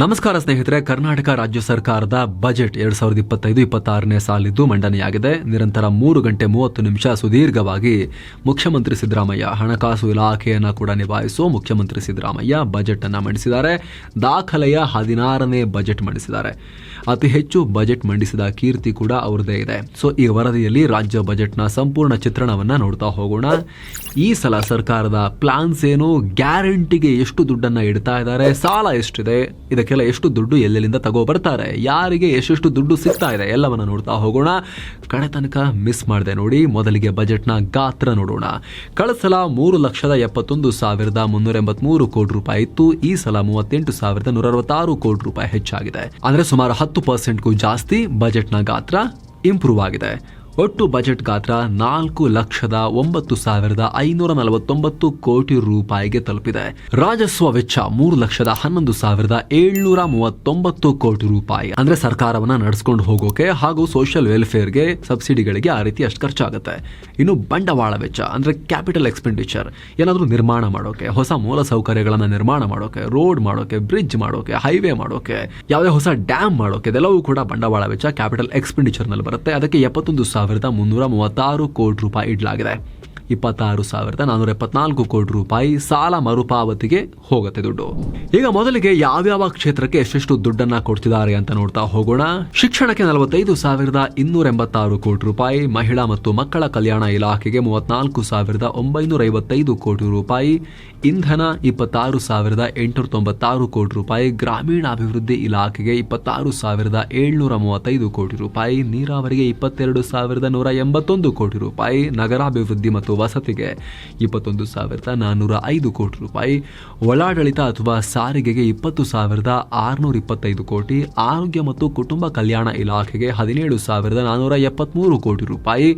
ನಮಸ್ಕಾರ ಸ್ನೇಹಿತರೆ, ಕರ್ನಾಟಕ ರಾಜ್ಯ ಸರ್ಕಾರದ ಬಜೆಟ್ ಎರಡ್ ಸಾವಿರದ ಇಪ್ಪತ್ತೈದು, ಇಪ್ಪತ್ತಾರನೇ ಸಾಲಿದ್ದು ಮಂಡನೆಯಾಗಿದೆ. ನಿರಂತರ ಮೂರು ಗಂಟೆ ಮೂವತ್ತು ನಿಮಿಷ ಸುದೀರ್ಘವಾಗಿ ಮುಖ್ಯಮಂತ್ರಿ ಸಿದ್ದರಾಮಯ್ಯ ಹಣಕಾಸು ಇಲಾಖೆಯನ್ನು ಕೂಡ ನಿಭಾಯಿಸುವ ಮುಖ್ಯಮಂತ್ರಿ ಸಿದ್ದರಾಮಯ್ಯ ಬಜೆಟ್ ಅನ್ನು ಮಂಡಿಸಿದ್ದಾರೆ. ದಾಖಲೆಯ ಹದಿನಾರನೇ ಬಜೆಟ್ ಮಂಡಿಸಿದ್ದಾರೆ. ಅತಿ ಹೆಚ್ಚು ಬಜೆಟ್ ಮಂಡಿಸಿದ ಕೀರ್ತಿ ಕೂಡ ಅವರದೇ ಇದೆ. ಸೊ ಈ ವರದಿಯಲ್ಲಿ ರಾಜ್ಯ ಬಜೆಟ್ನ ಸಂಪೂರ್ಣ ಚಿತ್ರಣವನ್ನ ನೋಡ್ತಾ ಹೋಗೋಣ. ಈ ಸಲ ಸರ್ಕಾರದ ಪ್ಲಾನ್ಸ್ ಏನು? ಗ್ಯಾರಂಟಿಗೆ ಎಷ್ಟು ದುಡ್ಡನ್ನ ಇಡ್ತಾ ಇದ್ದಾರೆ? ಸಾಲ ಎಷ್ಟಿದೆ? ಇದಕ್ಕೆಲ್ಲ ಎಷ್ಟು ದುಡ್ಡು ಎಲ್ಲೆಲ್ಲಿಂದ ತಗೋ ಬರ್ತಾರೆ ಯಾರಿಗೆ ಎಷ್ಟೆಷ್ಟು ದುಡ್ಡು ಸಿಗ್ತಾ ಇದೆ? ಎಲ್ಲವನ್ನ ನೋಡ್ತಾ ಹೋಗೋಣ. ಕಡೆ ತನಕ ಮಿಸ್ ಮಾಡಿದೆ ನೋಡಿ. ಮೊದಲಿಗೆ ಬಜೆಟ್ನ ಗಾತ್ರ ನೋಡೋಣ. ಕಳೆದ ಮೂರು ಲಕ್ಷದ ಎಪ್ಪತ್ತೊಂದು ಸಾವಿರದ ಮುನ್ನೂರ ಎಂಬತ್ಮೂರು ಕೋಟಿ ರೂಪಾಯಿ ಇತ್ತು. ಈ ಸಲ ಮೂವತ್ತೆಂಟು ಸಾವಿರದ ನೂರ ಅರವತ್ತಾರು ಕೋಟಿ ರೂಪಾಯಿ ಹೆಚ್ಚಾಗಿದೆ. ಅಂದ್ರೆ ಸುಮಾರು ಹತ್ತು ಪರ್ಸೆಂಟ್ಗೂ ಜಾಸ್ತಿ ಬಜೆಟ್ನ ಗಾತ್ರ ಇಂಪ್ರೂವ್ ಆಗಿದೆ. ಒಟ್ಟು ಬಜೆಟ್ ಗಾತ್ರ ನಾಲ್ಕು ಲಕ್ಷದ ಒಂಬತ್ತು ಸಾವಿರದ ಐನೂರ ನಲವತ್ತೊಂಬತ್ತು ಕೋಟಿ ರೂಪಾಯಿಗೆ ತಲುಪಿದೆ. ರಾಜಸ್ವ ವೆಚ್ಚ ಮೂರು ಲಕ್ಷದ ಹನ್ನೊಂದು ಸಾವಿರದ ಏಳ್ನೂರ ಮೂವತ್ತೊಂಬತ್ತು ಕೋಟಿ ರೂಪಾಯಿ. ಅಂದ್ರೆ ಸರ್ಕಾರವನ್ನ ನಡೆಸಿಕೊಂಡು ಹೋಗೋಕೆ ಹಾಗೂ ಸೋಷಿಯಲ್ ವೆಲ್ಫೇರ್ಗೆ ಸಬ್ಸಿಡಿಗಳಿಗೆ ಆ ರೀತಿ ಅಷ್ಟು ಖರ್ಚಾಗುತ್ತೆ. ಇನ್ನು ಬಂಡವಾಳ ವೆಚ್ಚ, ಅಂದ್ರೆ ಕ್ಯಾಪಿಟಲ್ ಎಕ್ಸ್ಪೆಂಡಿಚರ್ ಏನಾದರೂ ನಿರ್ಮಾಣ ಮಾಡೋಕೆ, ಹೊಸ ಮೂಲ ಸೌಕರ್ಯಗಳನ್ನ ನಿರ್ಮಾಣ ಮಾಡೋಕೆ ರೋಡ್ ಮಾಡೋಕೆ ಬ್ರಿಡ್ಜ್ ಮಾಡೋಕೆ ಹೈವೇ ಮಾಡೋಕೆ, ಯಾವುದೇ ಹೊಸ ಡ್ಯಾಮ್ ಮಾಡೋಕೆ, ಇದೆಲ್ಲವೂ ಕೂಡ ಬಂಡವಾಳ ವೆಚ್ಚ ಕ್ಯಾಪಿಟಲ್ ಎಕ್ಸ್ಪೆಂಡಿಚರ್ನಲ್ಲಿ ಬರುತ್ತೆ. ಅದಕ್ಕೆ ಎಪ್ಪತ್ತೊಂದು ಸಾವಿರದ ಮುನ್ನೂರ ಮೂವತ್ತಾರು ಕೋಟಿ ರೂಪಾಯಿ ಇಡಲಾಗಿದೆ. ಇಪ್ಪತ್ತಾರು ಸಾವಿರದ ನಾನೂರ ಎಪ್ಪತ್ನಾಲ್ಕು ಕೋಟಿ ರೂಪಾಯಿ ಸಾಲ ಮರುಪಾವತಿಗೆ ಹೋಗುತ್ತೆ ದುಡ್ಡು. ಈಗ ಮೊದಲಿಗೆ ಯಾವ್ಯಾವ ಕ್ಷೇತ್ರಕ್ಕೆ ಎಷ್ಟೆಷ್ಟು ದುಡ್ಡನ್ನ ಕೊಡ್ತಿದ್ದಾರೆ ಅಂತ ನೋಡ್ತಾ ಹೋಗೋಣ. ಶಿಕ್ಷಣಕ್ಕೆ ನಲವತ್ತೈದು ಸಾವಿರದ ಇನ್ನೂರ ಎಂಬತ್ತಾರು ಕೋಟಿ ರೂಪಾಯಿ, ಮಹಿಳಾ ಮತ್ತು ಮಕ್ಕಳ ಕಲ್ಯಾಣ ಇಲಾಖೆಗೆ ಮೂವತ್ನಾಲ್ಕು ಸಾವಿರದ ಒಂಬೈನೂರ ಐವತ್ತೈದು ಕೋಟಿ ರೂಪಾಯಿ, ಇಂಧನ ಇಪ್ಪತ್ತಾರು ಸಾವಿರದ ಎಂಟುನೂರ ತೊಂಬತ್ತಾರು ಕೋಟಿ ರೂಪಾಯಿ, ಗ್ರಾಮೀಣಾಭಿವೃದ್ಧಿ ಇಲಾಖೆಗೆ ಇಪ್ಪತ್ತಾರು ಸಾವಿರದ ಏಳ್ನೂರ ಮೂವತ್ತೈದು ಕೋಟಿ ರೂಪಾಯಿ, ನೀರಾವರಿಗೆ ಇಪ್ಪತ್ತೆರಡು ಸಾವಿರದ ನೂರ ಎಂಬತ್ತೊಂದು ಕೋಟಿ ರೂಪಾಯಿ, ನಗರಾಭಿವೃದ್ಧಿ ಮತ್ತು ವಸತಿಗೆ ಇಪ್ಪತ್ತೊಂದು ಸಾವಿರದ ನಾನ್ನೂರ ಐದು ಕೋಟಿ ರೂಪಾಯಿ, ಒಳಾಡಳಿತ ಅಥವಾ ಸಾರಿಗೆಗೆ ಇಪ್ಪತ್ತು ಸಾವಿರದ ಆರುನೂರ ಇಪ್ಪತ್ತೈದು ಕೋಟಿ, ಆರೋಗ್ಯ ಮತ್ತು ಕುಟುಂಬ ಕಲ್ಯಾಣ ಇಲಾಖೆಗೆ ಹದಿನೇಳು ಸಾವಿರದ ನಾನ್ನೂರ ಎಪ್ಪತ್ತ್ಮೂರು ಕೋಟಿ ರೂಪಾಯಿ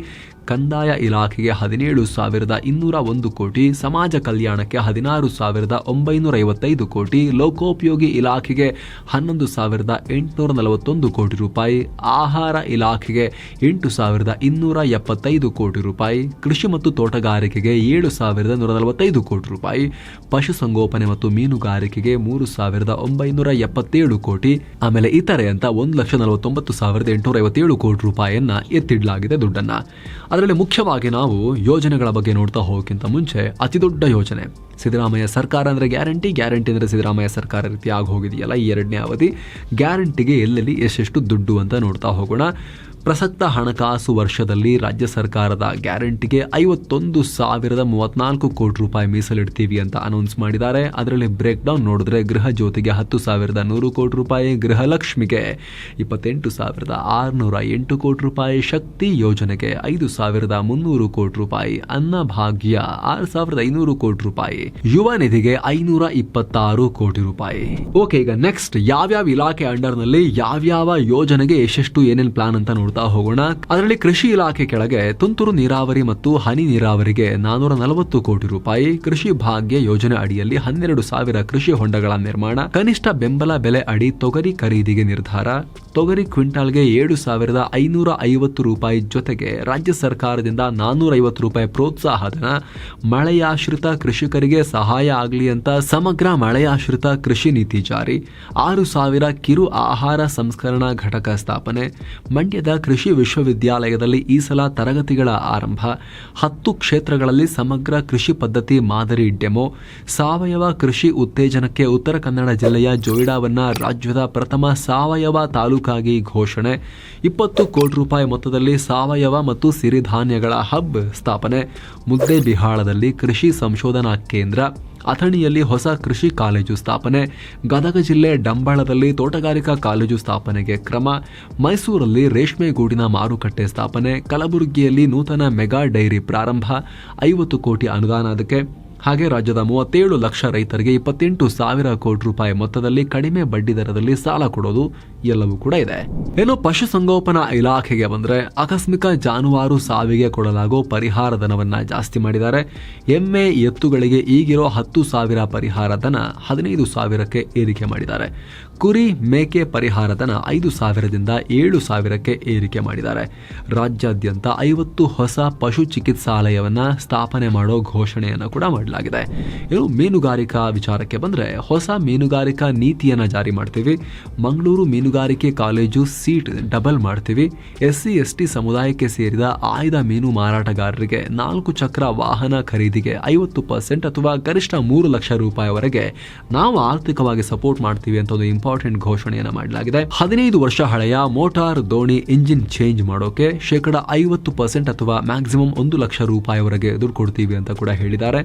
ಕಂದಾಯ ಇಲಾಖೆಗೆ ಹದಿನೇಳು ಸಾವಿರದ ಇನ್ನೂರ ಒಂದು ಕೋಟಿ, ಸಮಾಜ ಕಲ್ಯಾಣಕ್ಕೆ ಹದಿನಾರು ಸಾವಿರದ ಒಂಬೈನೂರ ಐವತ್ತೈದು ಕೋಟಿ, ಲೋಕೋಪಯೋಗಿ ಇಲಾಖೆಗೆ ಹನ್ನೊಂದು ಸಾವಿರದ ಎಂಟುನೂರ ನಲವತ್ತೊಂದು ಕೋಟಿ ರೂಪಾಯಿ, ಆಹಾರ ಇಲಾಖೆಗೆ ಎಂಟು ಸಾವಿರದ ಇನ್ನೂರ ಎಪ್ಪತ್ತೈದು ಕೋಟಿ ರೂಪಾಯಿ, ಕೃಷಿ ಮತ್ತು ತೋಟಗಾರಿಕೆಗೆ ಏಳು ಸಾವಿರದ ನೂರ ನಲವತ್ತೈದು ಕೋಟಿ ರೂಪಾಯಿ ಪಶುಸಂಗೋಪನೆ ಮತ್ತು ಮೀನುಗಾರಿಕೆಗೆ ಮೂರು ಸಾವಿರದ ಒಂಬೈನೂರ ಎಪ್ಪತ್ತೇಳು ಕೋಟಿ, ಆಮೇಲೆ ಇತರೆ ಅಂತ ಒಂದು ಲಕ್ಷ ನಲವತ್ತೊಂಬತ್ತು ಸಾವಿರದ ಎಂಟುನೂರ ಐವತ್ತೇಳು ಕೋಟಿ ರೂಪಾಯಿಯನ್ನ ಎತ್ತಿಡಲಾಗಿದೆ ದುಡ್ಡನ್ನ. ಅದರಲ್ಲಿ ಮುಖ್ಯವಾಗಿ ನಾವು ಯೋಜನೆಗಳ ಬಗ್ಗೆ ನೋಡ್ತಾ ಹೋಗೋಕ್ಕಿಂತ ಮುಂಚೆ ಅತಿ ದೊಡ್ಡ ಯೋಜನೆ. ಸಿದ್ದರಾಮಯ್ಯ ಸರ್ಕಾರ ಅಂದರೆ ಗ್ಯಾರಂಟಿ ಗ್ಯಾರಂಟಿ ಅಂದರೆ ಸಿದ್ದರಾಮಯ್ಯ ಸರ್ಕಾರ ರೀತಿ ಆಗಿ ಹೋಗಿದೆಯಲ್ಲ ಈ ಎರಡನೇ ಅವಧಿ. ಗ್ಯಾರಂಟಿಗೆ ಎಲ್ಲೆಲ್ಲಿ ಎಷ್ಟೆಷ್ಟು ದುಡ್ಡು ಅಂತ ನೋಡ್ತಾ ಹೋಗೋಣ. ಪ್ರಸಕ್ತ ಹಣಕಾಸು ವರ್ಷದಲ್ಲಿ ರಾಜ್ಯ ಸರ್ಕಾರದ ಗ್ಯಾರಂಟಿಗೆ ಐವತ್ತೊಂದು ಸಾವಿರದ ಮೂವತ್ನಾಲ್ಕು ಕೋಟಿ ರೂಪಾಯಿ ಮೀಸಲಿಡ್ತೀವಿ ಅಂತ ಅನೌನ್ಸ್ ಮಾಡಿದ್ದಾರೆ. ಅದರಲ್ಲಿ ಬ್ರೇಕ್ ಡೌನ್ ನೋಡಿದ್ರೆ ಗೃಹ ಜ್ಯೋತಿಗೆ ಹತ್ತು ಸಾವಿರದ ನೂರು ಕೋಟಿ ರೂಪಾಯಿ, ಗೃಹಲಕ್ಷ್ಮಿಗೆ ಇಪ್ಪತ್ತೆಂಟು ಸಾವಿರದ ಆರುನೂರ ಎಂಟು ಕೋಟಿ ರೂಪಾಯಿ, ಶಕ್ತಿ ಯೋಜನೆಗೆ ಐದು ಸಾವಿರದ ಮುನ್ನೂರು ಕೋಟಿ ರೂಪಾಯಿ ಅನ್ನಭಾಗ್ಯ ಆರು ಸಾವಿರದ ಐನೂರು ಕೋಟಿ ರೂಪಾಯಿ, ಯುವ ನಿಧಿಗೆ ಐನೂರ ಇಪ್ಪತ್ತಾರು ಕೋಟಿ ರೂಪಾಯಿ. ಓಕೆ ಈಗ ನೆಕ್ಸ್ಟ್ ಯಾವ್ಯಾವ ಇಲಾಖೆ ಅಂಡರ್ನಲ್ಲಿ ಯಾವ್ಯಾವ ಯೋಜನೆಗೆ ಎಷ್ಟೆಷ್ಟು ಏನೇನು ಪ್ಲಾನ್ ಅಂತ ನೋಡ್ತಾ ಹೋಗೋಣ. ಅದರಲ್ಲಿ ಕೃಷಿ ಇಲಾಖೆ ಕೆಳಗೆ ತುಂತುರು ನೀರಾವರಿ ಮತ್ತು ಹನಿ ನೀರಾವರಿಗೆ ನಾನೂರ ನಲವತ್ತು ಕೋಟಿ ರೂಪಾಯಿ ಕೃಷಿ ಭಾಗ್ಯ ಯೋಜನೆ ಅಡಿಯಲ್ಲಿ ಹನ್ನೆರಡು ಸಾವಿರ ಕೃಷಿ ಹೊಂಡಗಳ ನಿರ್ಮಾಣ. ಕನಿಷ್ಠ ಬೆಂಬಲ ಬೆಲೆ ಅಡಿ ತೊಗರಿ ಖರೀದಿಗೆ ನಿರ್ಧಾರ. ತೊಗರಿ ಕ್ವಿಂಟಾಲ್ಗೆ ಏಳು ಸಾವಿರದ ಐನೂರ ಐವತ್ತು ರೂಪಾಯಿ ಜೊತೆಗೆ ರಾಜ್ಯ ಸರ್ಕಾರದಿಂದ ನಾನ್ನೂರ ಐವತ್ತು ರೂಪಾಯಿ ಪ್ರೋತ್ಸಾಹಧನ, ಮಳೆಯಾಶ್ರಿತ ಕೃಷಿಕರಿಗೆ ಸಹಾಯ ಆಗಲಿ ಅಂತ ಸಮಗ್ರ ಮಳೆಯಾಶ್ರಿತ ಕೃಷಿ ನೀತಿ ಜಾರಿ, ಆರು ಸಾವಿರ ಕಿರು ಆಹಾರ ಸಂಸ್ಕರಣಾ ಘಟಕ ಸ್ಥಾಪನೆ, ಮಂಡ್ಯದ ಕೃಷಿ ವಿಶ್ವವಿದ್ಯಾಲಯದಲ್ಲಿ ಈ ಸಲ ತರಗತಿಗಳ ಆರಂಭ, ಹತ್ತು ಕ್ಷೇತ್ರಗಳಲ್ಲಿ ಸಮಗ್ರ ಕೃಷಿ ಪದ್ಧತಿ ಮಾದರಿ ಡೆಮೋ, ಸಾವಯವ ಕೃಷಿ ಉತ್ತೇಜನಕ್ಕೆ ಉತ್ತರ ಕನ್ನಡ ಜಿಲ್ಲೆಯ ಜೋಯಿಡಾವನ್ನ ರಾಜ್ಯದ ಪ್ರಥಮ ಸಾವಯವ ತಾಲೂಕಾಗಿ ಘೋಷಣೆ. ಇಪ್ಪತ್ತು ಕೋಟಿ ರೂಪಾಯಿ ಮೊತ್ತದಲ್ಲಿ ಸಾವಯವ ಮತ್ತು ಸಿರಿಧಾನ್ಯಗಳ ಹಬ್ ಸ್ಥಾಪನೆ. ಮುದ್ದೇಬಿಹಾಳದಲ್ಲಿ ಕೃಷಿ ಸಂಶೋಧನಾ ಕೇಂದ್ರ. ಅಥಣಿಯಲ್ಲಿ ಹೊಸ ಕೃಷಿ ಕಾಲೇಜು ಸ್ಥಾಪನೆ. ಗದಗ ಜಿಲ್ಲೆ ಡಂಬಳದಲ್ಲಿ ತೋಟಗಾರಿಕಾ ಕಾಲೇಜು ಸ್ಥಾಪನೆಗೆ ಕ್ರಮ. ಮೈಸೂರಲ್ಲಿ ರೇಷ್ಮೆ ಗೂಡಿನ ಮಾರುಕಟ್ಟೆ ಸ್ಥಾಪನೆ. ಕಲಬುರಗಿಯಲ್ಲಿ ನೂತನ ಮೆಗಾ ಡೈರಿ ಪ್ರಾರಂಭ. ಐವತ್ತು ಕೋಟಿ ಅನುದಾನ ಅದಕ್ಕೆ. ಹಾಗೆ ರಾಜ್ಯದ ಮೂವತ್ತೇಳು ಲಕ್ಷ ರೈತರಿಗೆ ಇಪ್ಪತ್ತೆಂಟು ಸಾವಿರ ಕೋಟಿ ರೂಪಾಯಿ ಮೊತ್ತದಲ್ಲಿ ಕಡಿಮೆ ಬಡ್ಡಿ ದರದಲ್ಲಿ ಸಾಲ ಕೊಡೋದು ಎಲ್ಲವೂ ಕೂಡ ಇದೆ. ಇನ್ನು ಪಶುಸಂಗೋಪನಾ ಇಲಾಖೆಗೆ ಬಂದ್ರೆ ಆಕಸ್ಮಿಕ ಜಾನುವಾರು ಸಾವಿಗೆ ಕೊಡಲಾಗೋ ಪರಿಹಾರ ಧನವನ್ನ ಜಾಸ್ತಿ ಮಾಡಿದ್ದಾರೆ. ಎಮ್ಮೆ ಎತ್ತುಗಳಿಗೆ ಈಗಿರೋ ಹತ್ತು ಸಾವಿರ ಪರಿಹಾರ ಧನ ಹದಿನೈದು ಸಾವಿರಕ್ಕೆ ಏರಿಕೆ ಮಾಡಿದ್ದಾರೆ. ಕುರಿ ಮೇಕೆ ಪರಿಹಾರ ಧನ ಐದು ಸಾವಿರದಿಂದ ಏಳು ಸಾವಿರಕ್ಕೆ ಏರಿಕೆ ಮಾಡಿದ್ದಾರೆ. ರಾಜ್ಯಾದ್ಯಂತ ಐವತ್ತು ಹೊಸ ಪಶು ಚಿಕಿತ್ಸಾಲಯವನ್ನ ಸ್ಥಾಪನೆ ಮಾಡೋ ಘೋಷಣೆಯನ್ನು ಕೂಡ ಮಾಡಲಾಗಿದೆ. ಮಾಡಲಾಗಿದೆ. ಇನ್ನು ಮೀನುಗಾರಿಕಾ ವಿಚಾರಕ್ಕೆ ಬಂದ್ರೆ ಹೊಸ ಮೀನುಗಾರಿಕಾ ನೀತಿಯನ್ನ ಜಾರಿ ಮಾಡ್ತೀವಿ. ಮಂಗಳೂರು ಮೀನುಗಾರಿಕೆ ಕಾಲೇಜು ಸೀಟ್ ಡಬಲ್ ಮಾಡ್ತೀವಿ. ಎಸ್ ಸಿ ಎಸ್ ಟಿ ಸಮುದಾಯಕ್ಕೆ ಸೇರಿದ ಆಯ್ದ ಮೀನು ಮಾರಾಟಗಾರರಿಗೆ ನಾಲ್ಕು ಚಕ್ರ ವಾಹನ ಖರೀದಿಗೆ ಐವತ್ತು ಪರ್ಸೆಂಟ್ ಅಥವಾ ಗರಿಷ್ಠ ಮೂರು ಲಕ್ಷ ರೂಪಾಯಿವರೆಗೆ ನಾವು ಆರ್ಥಿಕವಾಗಿ ಸಪೋರ್ಟ್ ಮಾಡ್ತೀವಿ ಅಂತ ಒಂದು ಇಂಪಾರ್ಟೆಂಟ್ ಘೋಷಣೆಯನ್ನ ಮಾಡಲಾಗಿದೆ. ಹದಿನೈದು ವರ್ಷ ಹಳೆಯ ಮೋಟಾರ್ ದೋಣಿ ಇಂಜಿನ್ ಚೇಂಜ್ ಮಾಡೋಕೆ ಶೇಕಡ ಐವತ್ತು ಪರ್ಸೆಂಟ್ ಅಥವಾ ಮ್ಯಾಕ್ಸಿಮಮ್ ಒಂದು ಲಕ್ಷ ರೂಪಾಯಿವರೆಗೆ ದುಡ್ಡು ಕೊಡ್ತೀವಿ ಅಂತ ಕೂಡ ಹೇಳಿದ್ದಾರೆ.